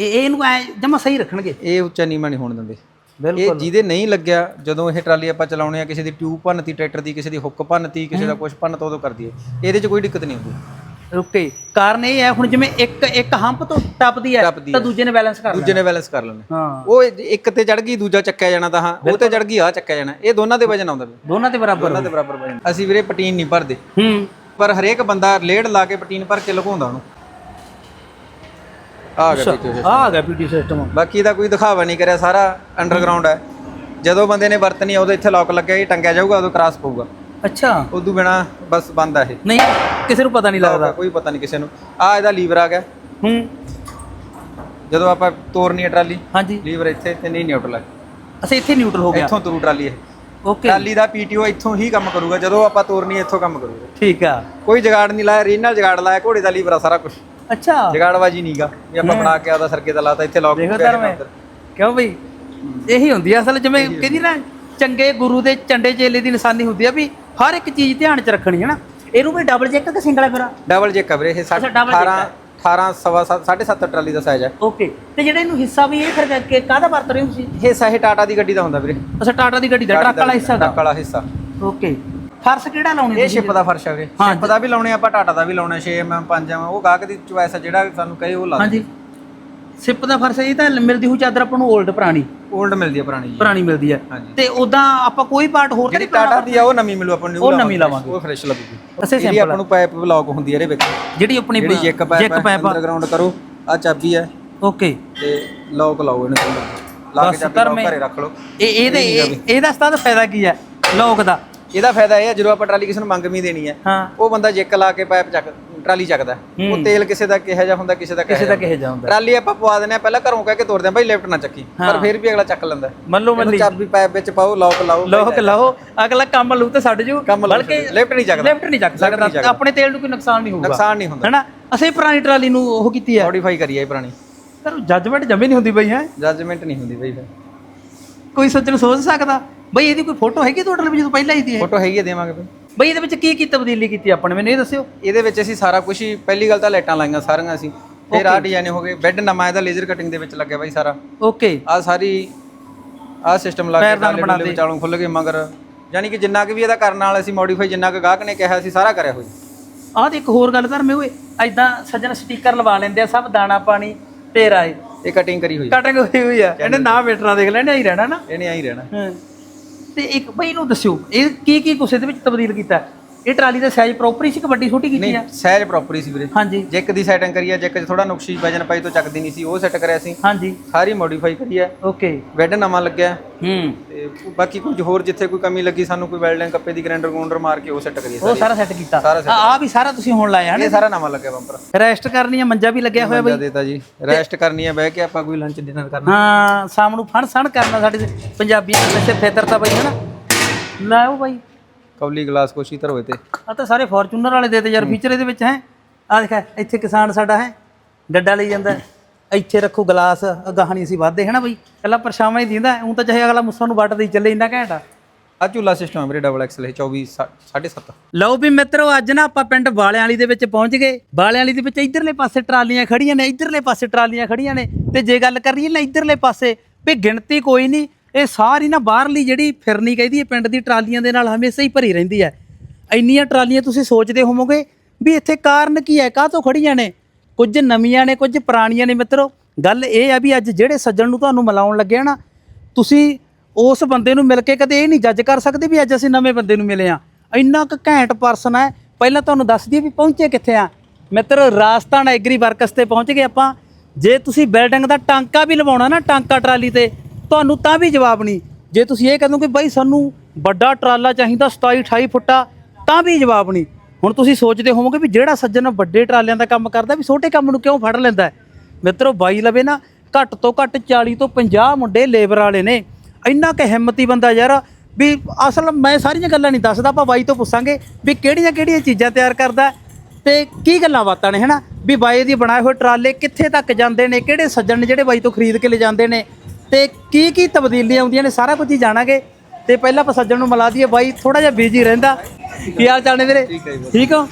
ਇਹ ਇਹ ਇਹਨੂੰ ਐ ਜਮਾ ਸਹੀ ਰੱਖਣਗੇ। ਇਹ ਉੱਚਾ ਨੀਵਾਂ ਨਹੀਂ ਹੋਣ ਦਿੰਦੇ। ਇਹ ਬਿਲਕੁਲ। ਜਿਹਦੇ ਨਹੀਂ ਲੱਗਿਆ ਜਦੋਂ ਇਹ ਟਰਾਲੀ ਆਪਾਂ ਚਲਾਉਣੇ ਆ ਕਿਸੇ ਦੀ ਟਿਊਬ ਭੰਨਤੀ ਟਰੈਕਟਰ ਦੀ ਕਿਸੇ ਦੀ ਹੁੱਕ ਭੰਨਤੀ ਕਿਸੇ ਦਾ ਕੁਝ ਭੰਨਤਾ ਉਦੋਂ ਕਰਦੀ ਹੈ ਇਹਦੇ 'ਚ ਕੋਈ ਦਿੱਕਤ ਨਹੀਂ ਹੁੰਦੀ। ਓਕੇ ਕਾਰਨ ਇਹ ਹੈ ਹੁਣ ਜਿਵੇਂ ਇੱਕ ਇੱਕ ਹੰਪ ਤੋਂ ਟੱਪਦੀ ਹੈ ਟੱਪਦੀ ਤਾਂ ਦੂਜੇ ਨੇ ਬੈਲੈਂਸ ਕਰ ਲੈਣਾ ਦੂਜੇ ਨੇ ਬੈਲੈਂਸ ਕਰ ਲੈਣਾ। ਹਾਂ। ਉਹ ਇੱਕ ਤੇ ਚੜ ਗਈ ਦੂਜਾ ਚੱਕਿਆ ਜਾਣਾ ਤਾਂ ਹਾਂ। ਉਹ ਤੇ ਚੜ ਗਈ ਆ ਚੱਕਿਆ ਜਾਣਾ। ਇਹ ਦੋਨਾਂ ਦੇ ਵਜਨ ਆਉਂਦਾ ਵੀ ਦੋਨਾਂ ਦੇ ਬਰਾਬਰ ਦੋਨਾਂ ਦੇ ਬਰਾਬਰ ਵਜਨ। ਅਸੀਂ ਵੀਰੇ ਪਟੀਨ ਨਹੀਂ ਭਰਦੇ। ਹੂੰ। ਪਰ ਹਰੇਕ ਬੰਦਾ ਲੇਡ ਲਾ ਕੇ ਪਟੀਨ ਭਰ ਕੇ ਲਗਾਉਂਦਾ ਉਹਨੂੰ। ਆ ਗਿਆ ਦੇਖਿਓ ਜੀ। ਆ। ਗਿਆ ਪੀਟੀ ਸਿਸਟਮ ਬਾਕੀ ਇਹਦਾ ਕੋਈ ਦਿਖਾਵਾ ਨਹੀਂ ਕਰਿਆ ਸਾਰਾ ਅੰਡਰਗਰਾਉਂਡ ਹੈ ਜਦੋਂ ਬੰਦੇ ਨੇ ਵਰਤਣੀ ਉਦੋਂ ਇੱਥੇ ਲੌਕ ਲੱਗਿਆ ਇਹ ਟੰਗਿਆ ਜਾਊਗਾ ਉਦੋਂ ਕ੍ਰਾਸ ਪਊਗਾ। ਅੱਛਾ। ਉਦੋਂ ਬਿਨਾ ਬਸ ਬੰਦ ਆ ਇਹ। ਨਹੀਂ ਕਿਸੇ ਨੂੰ ਪਤਾ ਨਹੀਂ ਲੱਗਦਾ। ਕੋਈ ਪਤਾ ਨਹੀਂ ਕਿਸੇ ਨੂੰ। ਆ ਇਹਦਾ ਲੀਵਰ ਆ ਗਿਆ। ਹੂੰ। ਜਦੋਂ ਆਪਾਂ ਤੋਰਨੀ ਹੈ ਟਰਾਲੀ ਹਾਂਜੀ। ਲੀਵਰ ਇੱਥੇ ਤੇ ਨਹੀਂ ਨਿਊਟਰਲ ਹੈ ਅੱਛਾ ਇੱਥੇ ਨਿਊਟਰਲ ਹੋ ਗਿਆ। ਇੱਥੋਂ ਤੁਰੂ ਟਰਾਲੀ ਇਹ। ਓਕੇ ਟਰਾਲੀ ਦਾ ਪੀਟੀਓ ਇੱਥੋਂ ਹੀ ਕੰਮ ਕਰੂਗਾ ਜਦੋਂ ਆਪਾਂ ਤੋਰਨੀ ਇੱਥੋਂ ਕੰਮ ਕਰੂਗਾ। ਠੀਕ ਆ। ਕੋਈ ਜਗਾੜ ਨਹੀਂ ਲਾਇਆ ਰੀਨਲ ਜਗਾੜ ਲਾਇਆ ਘੋੜੇ ਦਾ ਲੀਵਰ ਆ ਸਾਰਾ ਕੁਝ ਅੱਛਾ। ਜਗਾੜਬਾਜੀ ਨਹੀਂਗਾ ਵੀ ਆਪਾਂ ਬਣਾ ਕੇ ਆਦਾ ਸਰਕੇ ਦਾ ਲਾਤਾ ਇੱਥੇ ਲੌਕ ਦੇਖੋ ਧਰਮੇ ਕਿਉਂ ਬਈ? ਇਹੀ ਹੁੰਦੀ ਆ ਅਸਲ ਜਿਵੇਂ ਕਹਿੰਦੀ ਨਾ ਚੰਗੇ ਗੁਰੂ ਦੇ ਚੰਡੇ ਚੇਲੇ ਦੀ ਨਿਸ਼ਾਨੀ ਹੁੰਦੀ ਆ ਵੀ ਹਰ ਇੱਕ ਚੀਜ਼ ਧਿਆਨ 'ਚ ਰੱਖਣੀ ਹੈ ਨਾ। ਇਹਨੂੰ ਵੀ ਡਬਲ ਚੈੱਕ ਕਿ ਸਿੰਗਲ ਫਿਰ? ਡਬਲ ਜੇਕ ਵੀਰੇ ਇਹ ਅੱਛਾ, double 18 18 ਸਵਾ 7.5 ਟਰਾਲੀ ਦਾ ਸਾਈਜ਼ ਹੈ ਓਕੇ ਤੇ ਜਿਹੜਾ ਇਹਨੂੰ ਹਿੱਸਾ ਵੀ ਇਹ ਫਿਰ ਕਰਕੇ ਕਾਹਦਾ ਵਰਤ ਰਹੇ ਹੋ ਤੁਸੀਂ? ਇਹ ਸਾਹੇ ਟਾਟਾ ਦੀ ਗੱਡੀ ਦਾ ਹੁੰਦਾ ਵੀਰੇ। ਅੱਛਾ ਟਾਟਾ ਦੀ ਗੱਡੀ ਦਾ ਟਰੱਕ ਵਾਲਾ ਹਿੱਸਾ ਦਾ? ਟਰੱਕ ਵਾਲਾ ਹਿੱਸਾ। ਓਕੇ ਫਰਸ਼ ਕਿਹੜਾ ਲਾਉਣੀ ਇਹ ਸ਼ਿਪ ਦਾ ਫਰਸ਼ ਹੈ ਵੀਰੇ। ਹਾਂ ਸ਼ਿਪ ਦਾ ਵੀ ਲਾਉਣੇ ਆਪਾਂ ਟਾਟਾ ਦਾ ਵੀ ਲਾਉਣਾ 6 mm 5 mm ਉਹ ਗਾਹਕ ਦੀ ਚੁਆਇਸ ਹੈ ਜਿਹੜਾ ਸਾਨੂੰ ਕਹੇ ਉਹ ਲਾ ਹਾਂਜੀ। ਸਿਪ ਦਾ ਫਰਸ਼ ਇਹ ਤਾਂ ਮਿਲਦੀ ਹੋਈ ਚਾਦਰ ਆਪਾਂ ਨੂੰ 올ਡ ਪੁਰਾਣੀ। 올ਡ ਮਿਲਦੀ ਹੈ ਪੁਰਾਣੀ ਜੀ। ਪੁਰਾਣੀ ਮਿਲਦੀ ਹੈ ਹਾਂਜੀ। ਤੇ ਉਦਾਂ ਆਪਾਂ ਕੋਈ ਪਾਰਟ ਹੋਰ ਜਿਹੜੀ ਨਹੀਂ ਟਾਟਾ ਦੀ ਆ ਉਹ ਨਵੀਂ ਮਿਲੂ ਆਪਾਂ ਨੂੰ ਉਹ ਨਵੀਂ ਲਾਵਾਂਗੇ। ਉਹ ਫਰੈਸ਼ ਲੱਗੂਗੀ। ਅਸੇ ਇਹਦੀ ਸਿੰਪਲ ਆਪਾਂ ਨੂੰ ਪਾਈਪ ਬਲੌਕ ਹੁੰਦੀ ਹੈ ਇਹਦੇ ਵਿੱਚ। ਜਿਹੜੀ ਆਪਣੀ ਜਿਹੜੀ ਜੈਕ ਪਾਈਪ ਹੈ ਅੰਡਰਗਰਾਉਂਡ ਕਰੋ ਆ ਚਾਬੀ ਹੈ ਓਕੇ ਤੇ ਲੌਕ ਲਾਓ ਇਹਨੂੰ। ਲਾ ਕੇ ਬਸ ਚਾਬੀ ਧਰਮੇ। lock ਘਰੇ ਰੱਖ ਲਓ। ਇਹ ਇਹਦੇ ਇਹ- ਇਹਦਾ ਸਤਾਦ ਫਾਇਦਾ ਕੀ ਹੈ ਲੋਕ ਦਾ। ਇਹਦਾ ਫਾਇਦਾ ਇਹ ਹੈ ਜਦੋਂ ਆਪਾਂ ਟਰਾਲੀ ਕਿਸੇ ਨੂੰ ਮੰਗ ਵੀ ਦੇਣੀ ਹੈ ਹਾਂ। ਉਹ ਬੰਦਾ ਜੈਕ ਲਾ ਕੇ ਪਾਈਪ ਚੱਕ ਟਰਾਲੀ ਚੱਕਦਾ ਹੈ। ਉਹ ਤੇਲ ਕਿਸੇ ਦਾ ਕਿਹੋ ਜਿਹਾ ਹੁੰਦਾ ਕਿਸੇ ਦਾ ਕਿਸੇ ਦਾ ਕਿਹੇ ਜਾਂਦਾ ਟਰਾਲੀ ਆਪਾਂ ਪਵਾ ਦਿੰਦੇ ਆ ਪਹਿਲਾਂ ਘਰੋਂ ਕਹਿ ਕੇ ਤੋਰਦੇ ਆ ਭਾਈ ਲਿਫਟ ਨਾ ਚੱਕੀ ਪਰ ਫਿਰ ਵੀ ਅਗਲਾ ਚੱਕ ਲੈਂਦਾ ਇਹਨੂੰ ਮੱਲੀ ਚਾਬੀ ਪਾਈਪ ਵਿੱਚ ਪਾਓ ਲੌਕ ਲਾਓ ਲੋਕ ਲਾਓ ਅਗਲਾ ਕੰਮ ਲੂ ਤੇ ਛੱਡ ਜੂ। ਬਲਕਿ ਲਿਫਟ ਨਹੀਂ ਚੱਕਦਾ। ਲਿਫਟ ਨਹੀਂ ਚੱਕ ਸਕਦਾ। ਆਪਣੇ ਤੇਲ ਨੂੰ ਕੋਈ ਨੁਕਸਾਨ ਨਹੀਂ ਹੋਊਗਾ। ਨੁਕਸਾਨ ਨਹੀਂ ਹੁੰਦਾ। ਹੈਨਾ? ਅਸੀਂ ਪੁਰਾਣੀ ਟਰਾਲੀ ਨੂੰ ਉਹ ਕੀਤੀ ਹੈ। ਮੋਡੀਫਾਈ ਕਰੀਏ ਇਹ ਪੁਰਾਣੀ। ਪਰ ਜੱਜਮੈਂਟ ਜਮੇ ਨਹੀਂ ਹੁੰਦੀ ਬਈ ਹੈ? ਜੱਜਮੈਂਟ ਨਹੀਂ ਹੁੰਦੀ ਬਈ ਫਿਰ। ਕੋਈ ਸੋਚਣ ਸੋਚ ਸਕਦਾ? ਬਈ ਇਹਦੀ ਕੋਈ ਫੋਟੋ ਹੈਗੀ ਤੁਹਾਡੇ ਲਈ ਜਦੋਂ ਪਹਿਲਾਂ ਹੀ ਦੀ ਹੈ ਫੋਟੋ ਹੈਗੀ ਹੈ ਦੇਵਾਂਗੇ ਬਈ। ਬਈ ਇਹਦੇ ਵਿੱਚ ਕੀ ਕੀ ਤਬਦੀਲੀ ਕੀਤੀ ਆਪਾਂ ਨੇ ਮੈਨੂੰ ਇਹ ਦੱਸਿਓ। ਇਹਦੇ ਵਿੱਚ ਅਸੀਂ ਸਾਰਾ ਕੁਝ ਹੀ ਪਹਿਲੀ ਗੱਲ ਤਾਂ ਲਾਈਟਾਂ ਲਾਈਆਂ ਸਾਰੀਆਂ ਅਸੀਂ। ਫਿਰ ਆਹ ਡਿਜ਼ਾਈਨ ਹੋ ਗਏ। ਬੈੱਡ ਨਵਾਂ ਇਹਦਾ ਲੇਜ਼ਰ ਕਟਿੰਗ ਦੇ ਵਿੱਚ ਲੱਗਿਆ ਬਾਈ ਸਾਰਾ। ਓਕੇ ਆਹ ਸਾਰੀ ਆਹ ਸਿਸਟਮ ਲਾ ਕੇ ਪੈਰਦਾਨ ਟਰਾਲੇ ਬਣਾ ਟੂਲੇ ਵਿਚਾਲੋਂ ਖੁੱਲ ਗਏ ਮਗਰ। ਯਾਨੀ ਕਿ ਜਿੰਨਾ ਕਿ ਵੀ ਇਹਦਾ ਕਰਨ ਵਾਲਾ ਅਸੀਂ ਮੋਡੀਫਾਈ ਜਿੰਨਾ ਕਿ ਗਾਹਕ ਨੇ ਕਿਹਾ ਅਸੀਂ ਸਾਰਾ ਕਰਿਆ ਹੋਇਆ। ਆਹ ਤੇ ਇੱਕ ਹੋਰ ਗੱਲ ਧਰਮੇ ਓਏ ਐਦਾਂ ਸੱਜਣ ਸਟicker ਲਵਾ ਲੈਂਦੇ ਆ ਸਭ ਦਾਣਾ ਪਾਣੀ ਤੇਰਾ ਏ ਇਹ ਕਟਿੰਗ ਕਰੀ ਹੋਈ ਕਟਿੰਗ ਹੋਈ ਹੋਈ ਆ। ਇਹਨੇ ਨਾ ਵੇਟਣਾ ਦੇਖ ਲੈਣੇ ਹੀ ਰਹਿਣਾ ਨਾ। ਇਹਨੇ ਆਈ ਰਹਿਣਾ। ਹਾਂ। ਤੇ ਇੱਕ ਬਈ ਨੂੰ ਦੱਸਿਓ ਇਹ ਕੀ ਕੀ ਕੁਛ ਇਹਦੇ ਵਿੱਚ ਤਬਦੀਲ ਕੀਤਾ? ਇਹ ਟਰਾਲੀ ਦਾ ਸਾਈਜ਼ ਪ੍ਰੋਪਰ ਹੀ ਸੀ ਕਿ ਵੱਡੀ ਛੋਟੀ ਕੀਤੀ ਆ? ਨਹੀਂ ਸਹਿਜ ਪ੍ਰੋਪਰ ਹੀ ਸੀ ਵੀਰੇ। ਹਾਂਜੀ। ਜੈਕ ਦੀ ਸੈਟਿੰਗ ਕਰੀ ਹੈ ਜੈਕ 'ਚ ਥੋੜਾ ਨੁਕਸ਼ੀ ਵਜਨ ਪਾਈ ਤੋਂ ਚੱਕਦੀ ਨਹੀਂ ਸੀ ਉਹ ਸੈੱਟ ਕਰਿਆ ਸੀ। ਹਾਂਜੀ। ਸਾਰੀ ਮੋਡੀਫਾਈ ਕਰੀ ਹੈ ਓਕੇ ਬੈੱਡ ਨਵਾਂ ਲੱਗਿਆ। ਹੂੰ। ਤੇ ਬਾਕੀ ਕੁਝ ਹੋਰ ਜਿੱਥੇ ਕੋਈ ਕਮੀ ਲੱਗੀ ਸਾਨੂੰ ਕੋਈ ਵੈਲਡਿੰਗ ਕੱਪੇ ਦੀ ਗ੍ਰੈਂਡਰ ਗੂੰਡਰ ਮਾਰ ਕੇ ਉਹ ਸੈੱਟ ਕਰੀਏ ਉਹ ਸਾਰਾ। ਸੈੱਟ ਕੀਤਾ। ਸਾਰਾ ਆ ਆ ਵੀ ਸਾਰਾ ਤੁਸੀਂ ਹੁਣ ਲਾਇਆ ਹਨ? ਇਹ ਸਾਰਾ ਨਵਾਂ ਲੱਗਿਆ ਬੰਪਰ ਰੈਸਟ ਕਰਨੀ ਆ ਮੰਜਾ ਵੀ ਲੱਗਿਆ ਹੋਇਆ ਬਈ। ਮੰਜਾ ਦੇਤਾ ਜੀ। ਰੈਸਟ ਕਰਨੀ ਹੈ ਬਹਿ ਕੇ ਆਪਾਂ ਕੋਈ ਲੰਚ ਡਿਨਰ ਕਰਨਾ। ਹਾਂ ਸ਼ਾਮ ਨੂੰ ਫਣ ਸਣ ਕਰਨਾ ਸਾਡੇ ਪੰਜਾਬੀਆਂ ਦੇ ਵਿੱਚ ਫਿਤਰਤਾ ਬਈ ਹਨਾ? ਲਾਓ ਬਾਈ। ਕੌਲੀ ਗਲਾਸ ਕੋਸ਼ੀ ਧਰ ਹੋਏ ਤੇ। ਆ ਤਾਂ ਸਾਰੇ ਫੋਰਚੂਨਰ ਵਾਲੇ ਦੇ ਤੇ ਯਾਰ ਫੀਚਰ ਇਹਦੇ ਵਿੱਚ ਹੈ। ਆ ਦੇਖ ਇੱਥੇ ਕਿਸਾਨ ਸਾਡਾ ਹੈ ਡੱਡਾ ਲਈ ਜਾਂਦਾ। ਇੱਥੇ ਰੱਖੋ ਗਲਾਸ ਗਾਹਣੀ ਅਸੀਂ ਵਾਧਦੇ ਹੈ ਨਾ ਬਈ? ਕੱਲਾ ਪਰਛਾਵਾਂ ਹੀ ਦਿੰਦਾ ਉਹ ਤਾਂ ਚਾਹੇ ਅਗਲਾ ਮੁੱਸਾਂ ਨੂੰ ਵੱਟ ਦੇਈ ਚੱਲੇ ਇੰਨਾ ਘੈਂਟ ਆ। ਆ ਝੂਲਾ ਸਿਸਟਮ ਹੈ ਵੀਰੇ ਡਬਲ ਐਕਸਲ ਇਹ 24 7.5 ਲਓ ਵੀ ਮਿੱਤਰੋ ਅੱਜ ਨਾ ਆਪਾਂ ਪਿੰਡ ਵਾਲਿਆਂ ਵਾਲੀ ਦੇ ਵਿੱਚ ਪਹੁੰਚ ਗਏ। ਵਾਲਿਆਂ ਵਾਲੀ ਦੇ ਵਿੱਚ ਇਧਰਲੇ ਪਾਸੇ ਟਰਾਲੀਆਂ ਖੜੀਆਂ ਨੇ ਇਧਰਲੇ ਪਾਸੇ ਟਰਾਲੀਆਂ ਖੜੀਆਂ ਨੇ। ਤੇ ਜੇ ਗੱਲ ਕਰੀਏ ਨਾ ਇਧਰਲੇ ਪਾਸੇ ਵੀ ਗਿਣਤੀ ਕੋਈ ਨਹੀਂ ਇਹ ਸਾਰੀ ਨਾ ਬਾਹਰਲੀ ਜਿਹੜੀ ਫਿਰਨੀ ਕਹਿੰਦੀ ਹੈ, ਪਿੰਡ ਦੀ ਟਰਾਲੀਆਂ ਦੇ ਨਾਲ ਹਮੇਸ਼ਾ ਹੀ ਭਰੀ ਰਹਿੰਦੀ ਹੈ। ਇੰਨੀਆਂ ਟਰਾਲੀਆਂ ਤੁਸੀਂ ਸੋਚਦੇ ਹੋਵੋਗੇ ਵੀ ਇੱਥੇ ਕਾਰਨ ਕੀ ਹੈ, ਕਾਹ ਤੋਂ ਖੜੀਆਂ ਨੇ? ਕੁਝ ਨਵੀਆਂ ਨੇ, ਕੁਝ ਪੁਰਾਣੀਆਂ ਨੇ ਮਿੱਤਰੋ। ਗੱਲ ਇਹ ਆ ਵੀ ਅੱਜ ਜਿਹੜੇ ਸੱਜਣ ਨੂੰ ਤੁਹਾਨੂੰ ਮਿਲਾਉਣ ਲੱਗਿਆ ਨਾ, ਤੁਸੀਂ ਉਸ ਬੰਦੇ ਨੂੰ ਮਿਲ ਕੇ ਕਦੇ ਇਹ ਨਹੀਂ ਜੱਜ ਕਰ ਸਕਦੇ ਵੀ ਅੱਜ ਅਸੀਂ ਨਵੇਂ ਬੰਦੇ ਨੂੰ ਮਿਲੇ ਆ। ਇੰਨਾ ਕੁ ਘੈਂਟ ਪਰਸਨ ਹੈ। ਪਹਿਲਾਂ ਤੁਹਾਨੂੰ ਦੱਸ ਦਈਏ ਵੀ ਪਹੁੰਚੇ ਕਿੱਥੇ ਆ। ਮਿੱਤਰ, ਰਾਜਸਥਾਨ ਐਗਰੀ ਵਰਕਸ ਤੇ ਪਹੁੰਚ ਗਏ ਆਪਾਂ। ਜੇ ਤੁਸੀਂ ਬਿਲਡਿੰਗ ਦਾ ਟਾਂਕਾ ਵੀ ਲਵਾਉਣਾ ਨਾ, ਟਾਂਕਾ ਟਰਾਲੀ ਤੇ ਤੁਹਾਨੂੰ ਤਾਂ ਵੀ ਜਵਾਬ ਨਹੀਂ। ਜੇ ਤੁਸੀਂ ਇਹ ਕਹਿੰਦੇ ਕਿ ਬਾਈ ਸਾਨੂੰ ਵੱਡਾ ਟਰਾਲਾ ਚਾਹੀਦਾ 27 28 ਫੁੱਟਾ, ਤਾਂ ਵੀ ਜਵਾਬ ਨਹੀਂ। ਹੁਣ ਤੁਸੀਂ ਸੋਚਦੇ ਹੋਵੋਗੇ ਵੀ ਜਿਹੜਾ ਸੱਜਣ ਵੱਡੇ ਟਰਾਲਿਆਂ ਦਾ ਕੰਮ ਕਰਦਾ ਵੀ ਛੋਟੇ ਕੰਮ ਨੂੰ ਕਿਉਂ ਫੜ ਲੈਂਦਾ ਹੈ? ਮਿੱਤਰੋ, ਬਾਈ ਲਵੇ ਨਾ, ਘੱਟ ਤੋਂ ਘੱਟ 40 ਤੋਂ 50 ਮੁੰਡੇ ਲੇਬਰ ਵਾਲੇ ਨੇ। ਇੰਨਾ ਕਿ ਹਿੰਮਤੀ ਬੰਦਾ ਯਾਰ, ਵੀ ਅਸਲ ਮੈਂ ਸਾਰੀਆਂ ਗੱਲਾਂ ਨਹੀਂ ਦੱਸਦਾ, ਆਪਾਂ ਬਾਈ ਤੋਂ ਪੁੱਛਾਂਗੇ ਵੀ ਕਿਹੜੀਆਂ ਕਿਹੜੀਆਂ ਚੀਜ਼ਾਂ ਤਿਆਰ ਕਰਦਾ ਹੈ ਤੇ ਕੀ ਗੱਲਾਂ ਬਾਤਾਂ ਨੇ, ਹਨਾ? ਵੀ ਬਾਈ ਦੀ ਬਣਾਏ ਹੋਏ ਟਰਾਲੇ ਕਿੱਥੇ ਤੱਕ ਜਾਂਦੇ ਨੇ, ਕਿਹੜੇ ਸੱਜਣ ਨੇ ਜਿਹੜੇ ਬਾਈ ਤੋਂ ਖਰੀਦ ਕੇ ਲੈ ਜਾਂਦੇ ਨੇ? ਤੇ ਕੀ ਕੀ ਤਬਦੀਲੀਆਂ ਆਉਂਦੀਆਂ ਨੇ ਸਾਰਾ ਕੁਝ ਹੀ ਜਾਣਾਂਗੇ। ਤੇ ਪਹਿਲਾਂ ਆਪਾਂ ਸੱਜਣ ਨੂੰ ਮਿਲਾ ਦਈਏ ਬਾਈ ਥੋੜਾ ਜਿਹਾ ਬਿਜ਼ੀ ਰਹਿੰਦਾ। ਕੀ ਹਾਲ ਚਾਲ ਨੇ ਵੀਰੇ? ਠੀਕ ਹੋ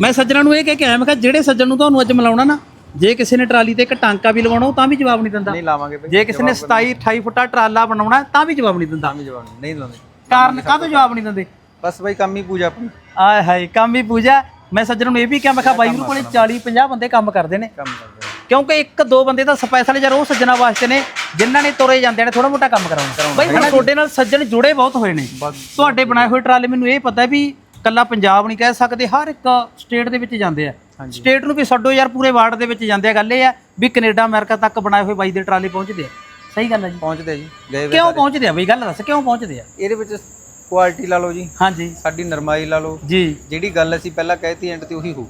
ਮੈਂ ਸੱਜਣਾਂ ਨੂੰ ਇਹ ਕਹਿ ਕੇ ਆਇਆ ਮੈਂ ਕਿਹਾ ਜਿਹੜੇ ਸੱਜਣ ਨੂੰ ਤੁਹਾਨੂੰ ਅੱਜ ਮਿਲਾਉਣਾ ਨਾ ਜੇ ਕਿਸੇ ਨੇ ਟਰਾਲੀ ਤੇ ਇੱਕ ਟਾਂਕਾ ਵੀ ਲਵਾਉਣਾ ਉਹ ਤਾਂ ਵੀ ਜਵਾਬ ਨਹੀਂ ਦਿੰਦਾ। ਨਹੀਂ ਲਾਵਾਂਗੇ ਜੇ ਕਿਸੇ ਨੇ 27 28 ਫੁੱਟਾ ਟਰਾਲਾ ਬਣਾਉਣਾ ਤਾਂ ਵੀ ਜਵਾਬ ਨਹੀਂ ਦਿੰਦਾ। ਤਾਂ ਵੀ ਜਵਾਬ ਨਹੀਂ- ਲਾਉਂਦੇ ਕਾਰਨ ਕਾਹਤੋਂ ਜਵਾਬ ਨਹੀਂ ਦਿੰਦੇ? ਬਸ ਬਈ ਕੰਮ ਹੀ ਪੂਜਾ ਆਪਣੀ। ਆਏ ਹਾਏ ਕੰਮ ਹੀ ਪੂਜਾ। ਮੈਂ ਸੱਜਣ ਨੂੰ ਇਹ ਵੀ ਕਿਹਾ ਮੈਂ ਕਿਹਾ ਬਾਈ ਗੁਰੂ ਕੋਲੇ 40 50 ਬੰਦੇ ਕੰਮ ਕਰਦੇ ਨੇ। ਕੰਮ ਕਰਦੇ। ਕਿਉਂਕਿ ਇੱਕ ਦੋ ਬੰਦੇ ਤਾਂ ਸਪੈਸ਼ਲ ਯਾਰ ਉਹ ਸੱਜਣਾ ਵਾਸਤੇ ਨੇ ਜਿਨ੍ਹਾਂ ਨੇ ਤੁਰੇ ਜਾਂਦੇ ਨੇ ਥੋੜਾ ਮੋਟਾ ਕੰਮ ਕਰਾਉਣਾ। ਬਾਈ ਹੁਣ ਤੁਹਾਡੇ ਨਾਲ ਸੱਜਣ ਜੁੜੇ ਬਹੁਤ ਹੋਏ ਨੇ। ਤੁਹਾਡੇ ਬਣਾਏ ਹੋਏ ਟਰਾਲੇ ਮੈਨੂੰ ਇਹ ਪਤਾ ਵੀ ਕੱਲਾ ਪੰਜਾਬ ਨਹੀਂ ਕਹਿ ਸਕਦੇ ਹਰ ਇੱਕ ਸਟੇਟ ਦੇ ਵਿੱਚ ਜਾਂਦੇ ਆ। ਸਟੇਟ ਨੂੰ ਵੀ ਛੱਡੋ ਯਾਰ ਪੂਰੇ ਵਰਲਡ ਦੇ ਵਿੱਚ ਜਾਂਦੇ ਆ। ਗੱਲ ਇਹ ਆ ਵੀ ਕੈਨੇਡਾ ਅਮਰੀਕਾ ਤੱਕ ਬਣਾਏ ਹੋਏ ਬਾਈ ਦੇ ਟਰਾਲੇ ਪਹੁੰਚਦੇ ਆ। ਸਹੀ ਗੱਲ ਹੈ ਜੀ। ਪਹੁੰਚਦੇ ਆ ਜੀ। ਗਏ ਕਿਉਂ ਪਹੁੰਚਦੇ ਆ? ਬਈ ਗੱਲ ਦੱਸ ਕਿਉਂ ਪਹੁੰਚਦੇ ਆ? ਇਹਦੇ ਵਿੱਚ ਕੁਆਲਿਟੀ ਲਾ ਲਓ ਜੀ। ਹਾਂਜੀ। ਸਾਡੀ ਨਰਮਾਈ ਲਾ ਲਓ। ਜੀ। ਜਿਹੜੀ ਗੱਲ ਅਸੀਂ ਪਹਿਲਾਂ ਕਹਿਤੀ ਐਂਡ ਤੇ ਉਹੀ ਹੋਊ।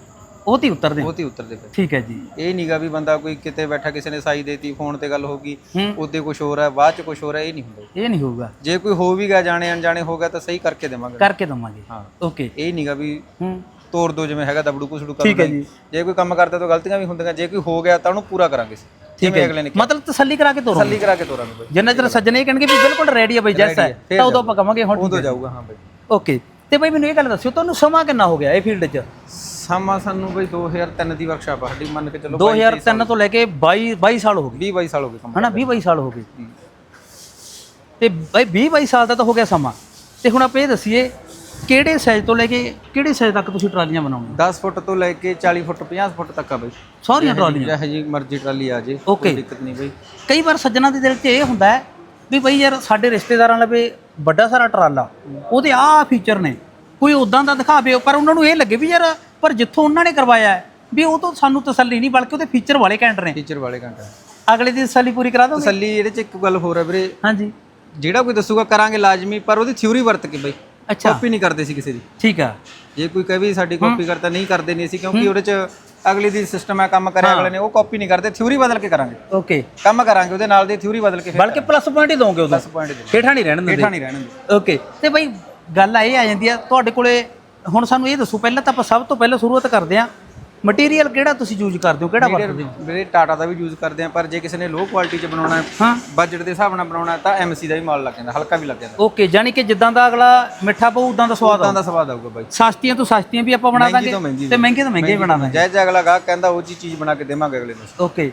ਉਹ ਤੇ ਉਤਰਦੇ। ਉਹ ਤੇ ਉਤਰਦੇ ਪਏ। ਠੀਕ ਹੈ ਜੀ। ਇਹ ਨੀਗਾ ਵੀ ਬੰਦਾ ਕੋਈ ਕਿਤੇ ਬੈਠਾ ਕਿਸੇ ਨੇ ਸਾਈ ਦੇਤੀ ਫੋਨ ਤੇ ਗੱਲ ਹੋ ਗਈ ਹੂੰ। ਉਹਦੇ ਕੁਝ ਹੋਰ ਹੈ ਬਾਅਦ ਚ ਕੁਝ ਹੋਰ ਹੈ ਇਹ ਨਹੀਂ ਹੁੰਦਾ। ਇਹ ਨਹੀਂ ਹੋਊਗਾ। ਜੇ ਕੋਈ ਹੋ ਵੀ ਗਿਆ ਜਾਣੇ ਅਣਜਾਣੇ ਹੋ ਗਿਆ ਤਾਂ ਸਹੀ ਕਰਕੇ ਦੇਵਾਂਗੇ। ਕਰਕੇ ਦਵਾਂਗੇ। ਹਾਂ। ਓਕੇ ਇਹ ਨੀਗਾ ਵੀ ਹੂੰ। ਤੋੜ ਦੋ ਜਿਵੇਂ ਹੈਗਾ ਦਬੜੂ ਕੁਸੜੂ ਕਰ ਠੀਕ ਹੈ ਦਿੰਦੇ। ਜੀ। ਕੋਈ ਕੰਮ ਕਰਦਾ ਤਾਂ ਗਲਤੀਆਂ ਵੀ ਹੁੰਦੀਆਂ ਜੇ ਕੋਈ ਹੋ ਗਿਆ ਤਾਂ ਉਹਨੂੰ ਪੂਰਾ ਕਰਾਂਗੇ ਜਿਵੇਂ ਅਗਲੇ ਨੇ ਮਤਲਬ ਤਸੱਲੀ ਕਰਾ ਕੇ ਤੋਰੋ ਤਸੱਲੀ ਕਰਾ ਕੇ ਤੋਰਾਂਗੇ ਜਿੰਨਾ ਚਿਰ ਸੱਜਣੇ ਇਹ ਕਹਿਣਗੇ ਵੀ ਬਿਲਕੁਲ ਰੈਡੀ ਹੈ ਬਈ ਜੈਸ ਹੈ ਤਾਂ ਉਦੋਂ ਆਪਾਂ ਕਵਾਂਗੇ ਹੁਣ ਉਦੋਂ ਜਾਊਗਾ ਹਾਂ ਬਈ। ਓਕੇ ਤੇ ਬਈ ਮੈਨੂੰ ਇਹ ਗੱਲ ਦੱਸਿਓ ਤੁਹਾਨੂੰ ਸਮਾਂ ਕਿੰਨਾ ਹੋ ਗਿਆ ਇਹ ਫੀਲਡ 'ਚ? ਸਮਾਂ ਸਾਨੂੰ ਬਈ 2003 ਦੀ ਵਰਕਸ਼ਾਪ ਆ ਸਾਡੀ ਮੰਨ ਕੇ ਚੱਲੋ 2003 ਤੋਂ ਲੈ ਕੇ 22 22 ਸਾਲ ਹੋ ਗਏ। 20 22 ਸਾਲ ਹੋ ਗਏ ਕੰਮ ਹਨਾ 20 22 ਸਾਲ ਹੋ ਗਏ। ਤੇ ਬਈ 20 22 ਸਾਲ ਦਾ ਤਾਂ ਹੋ ਗਿਆ ਸਮਾਂ। ਤੇ ਹੁਣ ਆਪਾਂ ਇਹ ਦੱਸੀਏ ਕਿਹੜੇ ਸਾਈਜ਼ ਤੋਂ ਲੈ ਕੇ ਕਿਹੜੇ ਸਾਈਜ਼ ਤੱਕ ਤੁਸੀਂ ਟਰਾਲੀਆਂ ਬਣਾਉਣੀਆਂ 10 ਫੁੱਟ ਤੋਂ ਲੈ ਕੇ 40 ਫੁੱਟ 50 ਫੁੱਟ ਤੱਕ ਆ ਬਈ। ਸਾਰੀਆਂ ਟਰਾਲੀਆਂ? ਜਿਹੇ ਜੀ ਮਰਜ਼ੀ ਟਰਾਲੀ ਆ ਜੇ. ਕੋਈ ਦਿੱਕਤ ਨਹੀਂ ਬਈ। ਕਈ ਵਾਰ ਸੱਜਣਾ ਦੇ ਦਿਲ 'ਚ ਇਹ ਹੁੰਦਾ ਹੈ ਵੀ ਬਈ ਯਾਰ ਸਾਡੇ ਰਿਸ਼ਤੇਦਾਰਾਂ ਲਵੇ ਵੱਡਾ ਸਾਰਾ ਟਰਾਲਾ ਉਹਦੇ ਆਹ ਫੀਚਰ ਨੇ। ਕੋਈ ਉਦਾਂ ਦਾ ਦਿਖਾਵੇ ਪਰ ਉਹਨਾਂ ਨੂੰ ਇਹ ਲੱਗੇ ਵੀ ਯਾਰ ਪਰ ਜਿੱਥੋਂ ਉਹਨਾਂ ਨੇ ਕਰਵਾਇਆ ਹੈ, ਵੀ ਉਹ ਤੋਂ ਸਾਨੂੰ ਤਸੱਲੀ ਨਹੀਂ ਬਲਕਿ ਉਹਦੇ ਫੀਚਰ ਵਾਲੇ ਘੈਂਟ ਨੇ। ਟੀਚਰ ਵਾਲੇ ਘੰਟਾ ਅਗਲੇ ਦੀ ਤਸੱਲੀ ਪੂਰੀ ਕਰਾ ਦੋਗੇ? ਤਸੱਲੀ ਇਹਦੇ ਚ ਇੱਕ ਗੱਲ ਹੋਰ ਹੈ ਵੀਰੇ। ਹਾਂਜੀ। ਜਿਹੜਾ ਕੋਈ ਦੱਸੂਗਾ ਕਰਾਂਗੇ ਲਾਜ਼ਮੀ ਪਰ ਉਹਦੀ ਥਿਊਰੀ ਵਰਤ ਕੇ ਬਈ। ਅੱਛਾ। ਕਾਪੀ ਨਹੀਂ ਕਰਦੇ ਸੀ ਕਿਸੇ ਦੀ। ਠੀਕ ਆ। ਜੇ ਕੋਈ ਕਹੇ ਵੀ ਸਾਡੀ ਕਾਪੀ ਕਰਤਾ ਨਹੀਂ ਕਰਦੇ ਨਹੀਂ ਅਸੀਂ ਕਿਉਂਕਿ ਉਹਦੇ ਚ ਅਗਲੀ ਦੀ ਸਿਸਟਮ ਹੈ ਕੰਮ ਕਰਿਆ ਅਗਲੇ ਨੇ ਉਹ ਕਾਪੀ ਨਹੀਂ ਕਰਦੇ ਥਿਊਰੀ ਬਦਲ ਕੇ ਕਰਾਂਗੇ। ਓਕੇ ਕੰਮ ਕਰਾਂਗੇ ਉਹਦੇ ਨਾਲ ਦੀ ਥਿਊਰੀ ਬਦਲ ਕੇ ਫਿਰ ਬਲਕਿ ਪਲੱਸ ਪੁਆਇੰਟ ਹੀ ਦੋਗੇ ਉਦੋਂ ਪੁਆਇੰਟ ਦੇ ਹੇਠਾਂ ਨਹੀਂ ਰਹਿਣ ਦਿੰਦੇ। ਹੇਠਾਂ ਨਹੀਂ ਰਹਿਣ ਦੇ ਓਕੇ ਤੇ ਬਈ ਗੱਲ ਇਹ ਆ ਜਾਂਦੀ ਆ ਤੁਹਾਡੇ ਕੋਲੇ ਹੁਣ ਸਾਨੂੰ ਇਹ ਦੱਸੋ ਪਹਿਲਾਂ ਤਾਂ ਆਪਾਂ ਸਭ ਤੋਂ ਪਹਿਲਾਂ ਸ਼ੁਰੂਆਤ ਕਰਦੇ ਆ ਮਟੀਰੀਅਲ ਕਿਹੜਾ ਤੁਸੀਂ ਯੂਜ਼ ਕਰਦੇ ਹੋ ਕਿਹੜਾ ਵਰਤਦੇ ਹੋ? ਵੀਰੇ ਟਾਟਾ ਦਾ ਵੀ ਯੂਜ਼ ਕਰਦੇ ਆ ਪਰ ਜੇ ਕਿਸੇ ਨੇ ਲੋ ਕੁਆਲਿਟੀ ਚ ਬਣਾਉਣਾ ਹੈ ਹਾਂ। ਬਜਟ ਦੇ ਹਿਸਾਬ ਨਾਲ ਬਣਾਉਣਾ ਹੈ ਤਾਂ ਐਮਸੀ ਦਾ ਵੀ ਮਾਲ ਲੱਗ ਜਾਂਦਾ ਹਲਕਾ ਵੀ ਲੱਗ ਜਾਂਦਾ। ਓਕੇ ਯਾਨੀ ਕਿ ਜਿੱਦਾਂ ਦਾ ਅਗਲਾ ਮਿੱਠਾ ਪਊ ਉਦਾਂ ਦਾ ਸਵਾਦ ਉਦਾਂ ਦਾ ਸਵਾਦ ਆਊਗਾ ਬਾਈ। ਸਸਤੀਆਂ ਤੋਂ ਸਸਤੀਆਂ ਵੀ ਆਪਾਂ ਬਣਾ ਦਾਂਗੇ ਤੋਂ ਮਹਿੰਗੀ ਤੇ ਮਹਿੰਗੇ ਬਣਾ ਦਾਂਗੇ। ਜੈ ਅਗਲਾ ਗਾਹਕ ਕਹਿੰਦਾ ਉਹ ਚੀਜ਼ ਬਣਾ ਕੇ ਦੇਵਾਂਗੇ ਅਗਲੇ ਨੂੰ। ਓਕੇ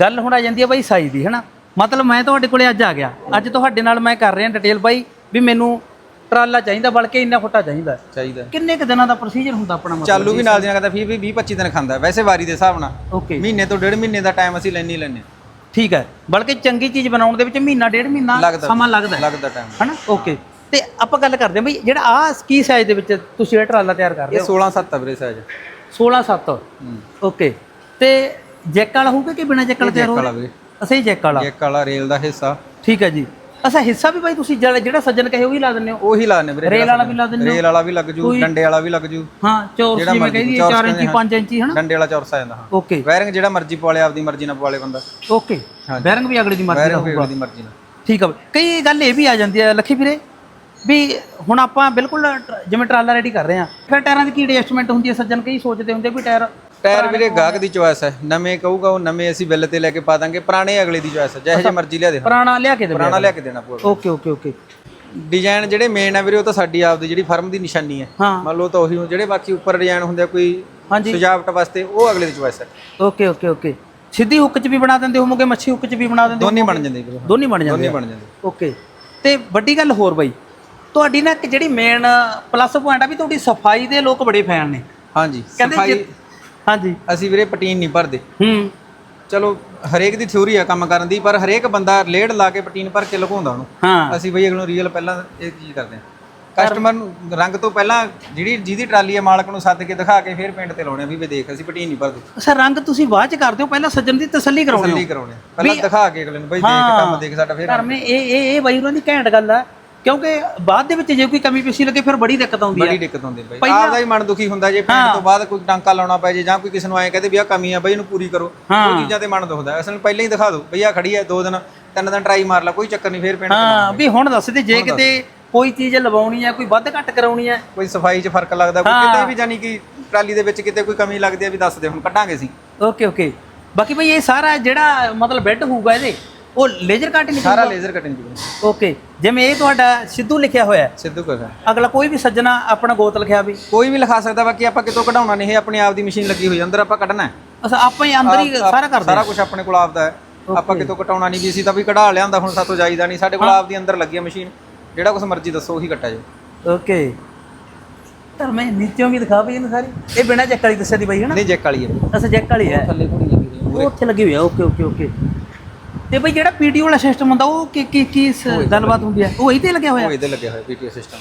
ਗੱਲ ਹੁਣ ਆ ਜਾਂਦੀ ਹੈ ਬਾਈ ਸਾਈਜ਼ ਦੀ ਹੈਨਾ? ਮਤਲਬ ਮੈਂ ਤੁਹਾਡੇ ਕੋਲੇ ਅੱਜ ਆ ਗਿਆ। ਅੱਜ ਤੁਹਾਡੇ ਨਾਲ ਮੈਂ ਕਰ ਰਿਹਾ ਡਿਟੇਲ ਬਾਈ ਵੀ ਮੈਨੂੰ ਟਰਾਲਾ ਚਾਹੀਦਾ ਬਲਕਿ ਇੰਨਾ ਫੁੱਟਾ ਚਾਹੀਦਾ। ਚਾਹੀਦਾ। ਕਿੰਨੇ ਕ ਦਿਨਾਂ ਦਾ ਪ੍ਰੋਸੀਜਰ ਹੁੰਦਾ ਆਪਣਾ ਮਤਲਬ? ਚਾਲੂ ਵੀ ਨਾਲ ਦੀਆਂ ਕਹਿੰਦਾ ਫਿਰ ਵੀ 20 25 ਦਿਨ ਖਾਂਦਾ ਹੈ। ਵੈਸੇ ਵਾਰੀ ਦੇ ਹਿਸਾਬ ਨਾਲ। ਓਕੇ ਮਹੀਨੇ ਤੋਂ ਡੇਢ ਮਹੀਨੇ ਦਾ ਟਾਈਮ ਅਸੀਂ ਲੈਣੀ ਲੈਣੇ ਠੀਕ ਹੈ ਬਲਕਿ ਚੰਗੀ ਚੀਜ਼ ਬਣਾਉਣ ਦੇ ਵਿੱਚ ਮਹੀਨਾ ਡੇਢ ਮਹੀਨਾ। ਸਮਾਂ ਲੱਗਦਾ ਹੈ। ਲੱਗਦਾ ਟਾਈਮ ਹਨਾ? ਓਕੇ ਤੇ ਆਪਾਂ ਗੱਲ ਕਰਦੇ ਹਾਂ ਬਈ ਜਿਹੜਾ ਆ ਕੀ ਸਾਈਜ਼ ਦੇ ਵਿੱਚ ਤੁਸੀਂ ਇਹ ਟਰਾਲਾ ਤਿਆਰ ਕਰਦੇ ਇਹ 16 7 ਵੀਰੇ ਸਾਈਜ਼ ਹੋ 16 7 ਓਕੇ ਤੇ ਜੈਕ ਵਾਲਾ ਹੋਊਗਾ ਕਿ ਬਿਨਾ ਜੈਕ ਵਾਲਾ ਤਿਆਰ ਹੋਊਗਾ? ਅਸੀਂ ਜੈਕ ਵਾਲਾ। ਇੱਕ ਵਾਲਾ ਰੇਲ ਦਾ ਹਿੱਸਾ। ਠੀਕ ਹੈ ਜੀ। ਅੱਛਾ ਹਿੱਸਾ ਵੀ ਬਾਈ ਤੁਸੀਂ ਜਿਹੜਾ ਜਿਹੜਾ ਸੱਜਣ ਕਹੇ ਉਹ ਹੀ ਲਾ ਦਿੰਦੇ ਹੋ? ਉਹੀ ਲਾਣੇ ਵੀਰੇ ਰੇਲ ਵਾਲਾ ਵੀ ਲਾ ਦਿੰਦੇ ਹੋ? ਰੇਲ ਵਾਲਾ ਵੀ ਲੱਗ ਜੂ ਡੰਡੇ ਵਾਲਾ ਵੀ ਲੱਗ ਜੂ। ਹਾਂ ਚੌਰਸ ਜਿਵੇਂ ਕਹਿੰਦੀ ਚੌਰਸ 4 ਇੰਚੀ ਕਹਿੰਦੇ 5 ਇੰਚੀ ਹਨਾ? ਡੰਡੇ ਵਾਲਾ ਚੌਰਸ ਆ ਜਾਂਦਾ ਹਾਂ। ਓਕੇ। ਵਾਇਰਿੰਗ ਜਿਹੜਾ ਮਰਜ਼ੀ ਪਵਾਲੇ ਆਪਦੀ ਮਰਜ਼ੀ ਨਾਲ ਪਵਾਲੇ ਬੰਦਾ। ਓਕੇ। ਬੈਰਿੰਗ ਵੀ ਅਗਲੇ ਦੀ ਮਰਜ਼ੀ ਦਾ ਵਾਇਰਿੰਗ ਹੋਊਗਾ। ਆਪਦੀ ਮਰਜ਼ੀ ਨਾਲ। ਠੀਕ ਆ। ਕਈ ਗੱਲ ਇਹ ਵੀ ਆ ਜਾਂਦੀ ਹੈ ਲੱਖੀ ਵੀਰੇ ਵੀ ਹੁਣ ਆਪਾਂ ਬਿਲਕੁਲ ਜਿਵੇਂ ਟਰਾਲਾ ਰੈਡੀ ਕਰ ਰਹੇ ਆ ਫਿਰ ਟਾਇਰਾਂ ਦੀ ਕੀ ਐਡਜਸਟਮੈਂਟ ਹੁੰਦੀ ਹੈ ਸੱਜਣ ਕਈ ਸੋਚਦੇ ਹੁੰਦੇ ਵੀ ਟਾਇਰ ਟਾਇਰ ਵੀਰੇ ਗਾਹਕ ਦੀ ਚੋਇਸ ਹੈ। ਨਵੇਂ ਕਹੂਗਾ ਉਹ ਨਵੇਂ ਅਸੀਂ ਬਿੱਲ ਤੇ ਲੈ ਕੇ ਪਾ ਦਾਂਗੇ। ਪੁਰਾਣੇ ਅਗਲੇ ਦੀ ਚੋਇਸ ਹੈ। ਜਿਹੇ ਜਿਹੇ ਮਰਜ਼ੀ ਲਿਆ ਦੇ ਪੁਰਾਣਾ ਲਿਆ ਕੇ ਦੇ ਪੁਰਾਣਾ ਲਿਆ ਕੇ ਦੇਣਾ ਪਊਗਾ। Okay okay okay. ਡਿਜ਼ਾਈਨ ਜਿਹੜੇ ਮੇਨ ਹੈ ਵੀਰੇ ਉਹ ਤਾਂ ਸਾਡੀ ਆਪਦੀ ਜਿਹੜੀ ਫਰਮ ਦੀ ਨਿਸ਼ਾਨੀ ਹੈ। ਮੰਨ ਲਓ ਤਾਂ ਉਹੀ ਜਿਹੜੇ ਬਾਕੀ ਉੱਪਰ ਡਿਜ਼ਾਈਨ ਹੁੰਦੇ ਆ ਕੋਈ ਸਜਾਵਟ ਵਾਸਤੇ ਉਹ ਅਗਲੇ ਦੀ ਚੋਇਸ ਹੈ। Okay okay okay. ਸਿੱਧੀ ਹੁੱਕ 'ਚ ਵੀ ਬਣਾ ਦਿੰਦੇ ਹੋਵੋਗੇ ਮੱਛੀ ਹੁੱਕ 'ਚ ਵੀ ਬਣਾ ਦਿੰਦੇ ਦੋਨੇ ਬਣ ਜਾਂਦੇ ਵੀਰੇ ਦੋਨੇ ਬਣ ਜਾਂਦੇ ਦੋਨੇ ਆ। ਬਣ ਜਾਂਦੇ। ਓਕੇ। ਤੇ ਵੱਡੀ ਗੱਲ ਹੋਰ ਬਾਈ ਤੁਹਾਡੀ ਨਾ ਇੱਕ ਜਿਹੜੀ ਮੇਨ ਪਲੱਸ ਪੁਆਇੰਟ ਆ ਵੀ ਤੁਹਾਡੀ ਸਫ਼ਾਈ ਦੇ ਲੋਕ ਬੜੇ ਫੈਨ ਨੇ। ਹਾਂਜੀ ਕਹਿੰਦੇ ਹਾਂਜੀ। ਅਸੀਂ ਵੀਰੇ ਪਟੀਨ ਨਹੀਂ ਭਰਦੇ। ਹੂੰ। ਚਲੋ ਹਰੇਕ ਦੀ ਥਿਊਰੀ ਆ ਕੰਮ ਕਰਨ ਦੀ ਪਰ ਹਰੇਕ ਬੰਦਾ ਲੇਡ ਲਾ ਕੇ ਪਟੀਨ ਭਰ ਕੇ ਲਗਾਉਂਦਾ ਉਹਨੂੰ। ਹਾਂ। ਅਸੀਂ ਬਈ ਅਗਲੋਂ ਰੀਅਲ ਪਹਿਲਾਂ ਇਹ ਚੀਜ਼ ਕਰਦੇ ਹਾਂ। ਕਸਟਮਰ ਨੂੰ ਰੰਗ ਤੋਂ ਪਹਿਲਾਂ ਜਿਹੜੀ ਜਿਹਦੀ ਟਰਾਲੀ ਹੈ ਮਾਲਕ ਨੂੰ ਸੱਦ ਕੇ ਦਿਖਾ ਕੇ ਫਿਰ ਪਿੰਡ ਤੇ ਲਾਉਣੇ ਆ ਵੀ ਵੇ ਦੇਖ ਅਸੀਂ ਪਟੀਨ ਨਹੀਂ ਭਰਦੇ। ਅੱਛਾ ਰੰਗ ਤੁਸੀਂ ਬਾਅਦ ਚ ਕਰਦੇ ਹੋ? ਪਹਿਲਾਂ ਸੱਜਣ ਦੀ ਤਸੱਲੀ ਕਰਾਉਣੀ ਤਸੱਲੀ ਕਰਾਉਣੇ ਆ। ਪਹਿਲਾਂ ਦਿਖਾ ਕੇ ਅਗਲੇ ਨੂੰ ਬਈ ਦੇਖ ਕੰਮ ਦੇਖ ਸਾਡਾ ਫਿਰ ਮੇ ਇਹ ਇਹ ਇਹ ਬਾਈ ਉਹਨਾਂ ਦੀ ਘੈਂਟ ਗੱਲ ਆ। ਕਿਉਂਕਿ ਬਾਅਦ ਦੇ ਵਿੱਚ ਜੇ ਕੋਈ ਕਮੀ ਪੇਸ਼ੀ ਲੱਗੇ ਫਿਰ ਬੜੀ ਦਿੱਕਤ ਆਉਂਦੀ ਬੜੀ ਹੈ ਦਿੱਕਤ ਹੁੰਦੀ ਬਈ। ਆਪਦਾ ਹੀ ਮਨ ਦੁਖੀ ਹੁੰਦਾ ਜੇ ਪਿੰਡ ਤੋਂ ਬਾਅਦ ਕੋਈ ਟਾਂਕਾ ਲਾਉਣਾ ਪੈ ਜੇ ਜਾਂ ਕੋਈ ਕਿਸੇ ਨੂੰ ਐਂ ਕਹਦੇ ਵੀ ਆ ਕਮੀ ਆ ਬਈ ਇਹਨੂੰ ਪੂਰੀ ਕਰੋ। ਉਹ ਚੀਜ਼ਾਂ ਤੇ ਮਨ ਦੁਖਦਾ। ਅਸਲ ਨੂੰ ਪਹਿਲਾਂ ਹੀ ਦਿਖਾ ਦਿਓ ਬਈ ਆ ਖੜੀ ਹੈ ਦੋ ਦਿਨ ਤਿੰਨ ਦਿਨ ਟਰਾਈ ਮਾਰ ਲਾ ਕੋਈ ਚੱਕਰ ਨਹੀਂ ਫਿਰ ਤੇ ਹਾਂ ਵੀ ਹੁਣ ਦੱਸ ਦੇ ਜੇ ਕਿਤੇ ਕੋਈ ਚੀਜ਼ ਲਵਾਉਣੀ ਹੈ ਕੋਈ ਵੱਧ ਘੱਟ ਕਰਾਉਣੀ ਹੈ ਕੋਈ ਸਫ਼ਾਈ 'ਚ ਫ਼ਰਕ ਲੱਗਦਾ ਕੋਈ ਕਿਤੇ ਵੀ ਜਾਨੀ ਕਿ ਟਰਾਲੀ ਦੇ ਵਿੱਚ ਕਿਤੇ ਕੋਈ ਕਮੀ ਲੱਗਦੀ ਆ ਵੀ ਦੱਸ ਦੇ ਹੁਣ ਕੱਢਾਂਗੇ ਅਸੀਂ। Okay okay. ਬਾਕੀ ਬਈ ਇਹ ਸਾਰਾ ਜਿਹੜਾ ਮਤਲਬ ਬੈੱਡ ਹੋਊਗਾ ਇਹਦੇ ਉਹ ਲੇਜ਼ਰ ਕੱਟ ਨਹੀਂ ਸਾਰਾ ਲੇਜ਼ਰ ਕਟਿੰਗ ਜੀ ਓਕੇ ਜਿਵੇਂ ਇਹ ਤੁਹਾਡਾ ਸਿੱਧੂ ਲਿਖਿਆ ਹੋਇਆ ਹੈ। ਸਿੱਧੂ ਕਹਦਾ ਅਗਲਾ ਕੋਈ ਵੀ ਸੱਜਣਾ ਆਪਣਾ ਗੋਤ ਲਿਖਿਆ ਵੀ। ਕੋਈ ਵੀ ਲਿਖਾ ਸਕਦਾ ਬਾਕੀ ਆਪਾਂ ਕਿਤੋਂ ਕਢਾਉਣਾ ਨਹੀਂ ਇਹ ਆਪਣੀ ਆਪ ਦੀ ਮਸ਼ੀਨ ਲੱਗੀ ਹੋਈ ਆ, ਅੰਦਰ ਆਪਾਂ ਕੱਢਣਾ ਹੈ। ਅਸਾਂ ਆਪਾਂ ਹੀ ਅੰਦਰ ਹੀ ਆਪ- ਸਾਰਾ ਕਰਦੇ ਸਾਰਾ ਹਾਂ ਕੁਝ ਆਪਣੇ ਕੋਲ ਆਪਦਾ ਹੈ। ਆਪਾਂ ਕਿਤੋਂ ਕਟਾਉਣਾ ਨਹੀਂ ਵੀ ਸੀ ਤਾਂ ਵੀ ਕਢਾ ਲਿਆਂਦਾ ਹੁਣ ਸਾਤੋਂ ਜਾਈਦਾ ਨਹੀਂ। ਸਾਡੇ ਕੋਲ ਆਪਦੀ ਅੰਦਰ ਲੱਗੀ ਹੈ ਮਸ਼ੀਨ ਜਿਹੜਾ ਕੁਝ ਮਰਜ਼ੀ ਦੱਸੋ ਉਹੀ ਕੱਟਾ ਜੀ ਓਕੇ ਤਾਂ ਮੈਂ ਨੀਚੋਂ ਵੀ ਦਿਖਾ ਬਈ ਇਹਨੂੰ ਸਾਰੀ। ਇਹ ਬਿਨਾਂ ਚੈੱਕ ਵਾਲੀ ਦੱਸਿਆ ਦੀ ਬਈ ਹਨਾ? ਨਹੀਂ ਜੈਕ ਵਾਲੀ ਹੈ। ਅਸਾਂ ਚੈੱਕ ਵਾਲੀ ਹੈ। ਥੱਲੇ ਘੋੜੀ ਲੱਗੀ ਹੋਈ ਹੈ। ਉਹ ਉੱਥੇ ਲੱਗੀ ਹੋਈ ਆ ਓਕੇ ਓਕੇ ਓਕੇ ਤੇ ਬਈ ਜਿਹੜਾ ਪੀਡੀਓ ਵਾਲਾ ਸਿਸਟਮ ਹੁੰਦਾ ਉਹ ਕੀ ਕੀ ਕੀ ਸ- ਗੱਲਬਾਤ ਹੁੰਦੀ ਹੈ? ਉਹ ਇਹਦੇ ਲੱਗਿਆ ਹੋਇਆ? ਉਹ ਇਹਦੇ ਲੱਗਿਆ ਹੋਇਆ ਪੀਟੀਓ ਸਿਸਟਮ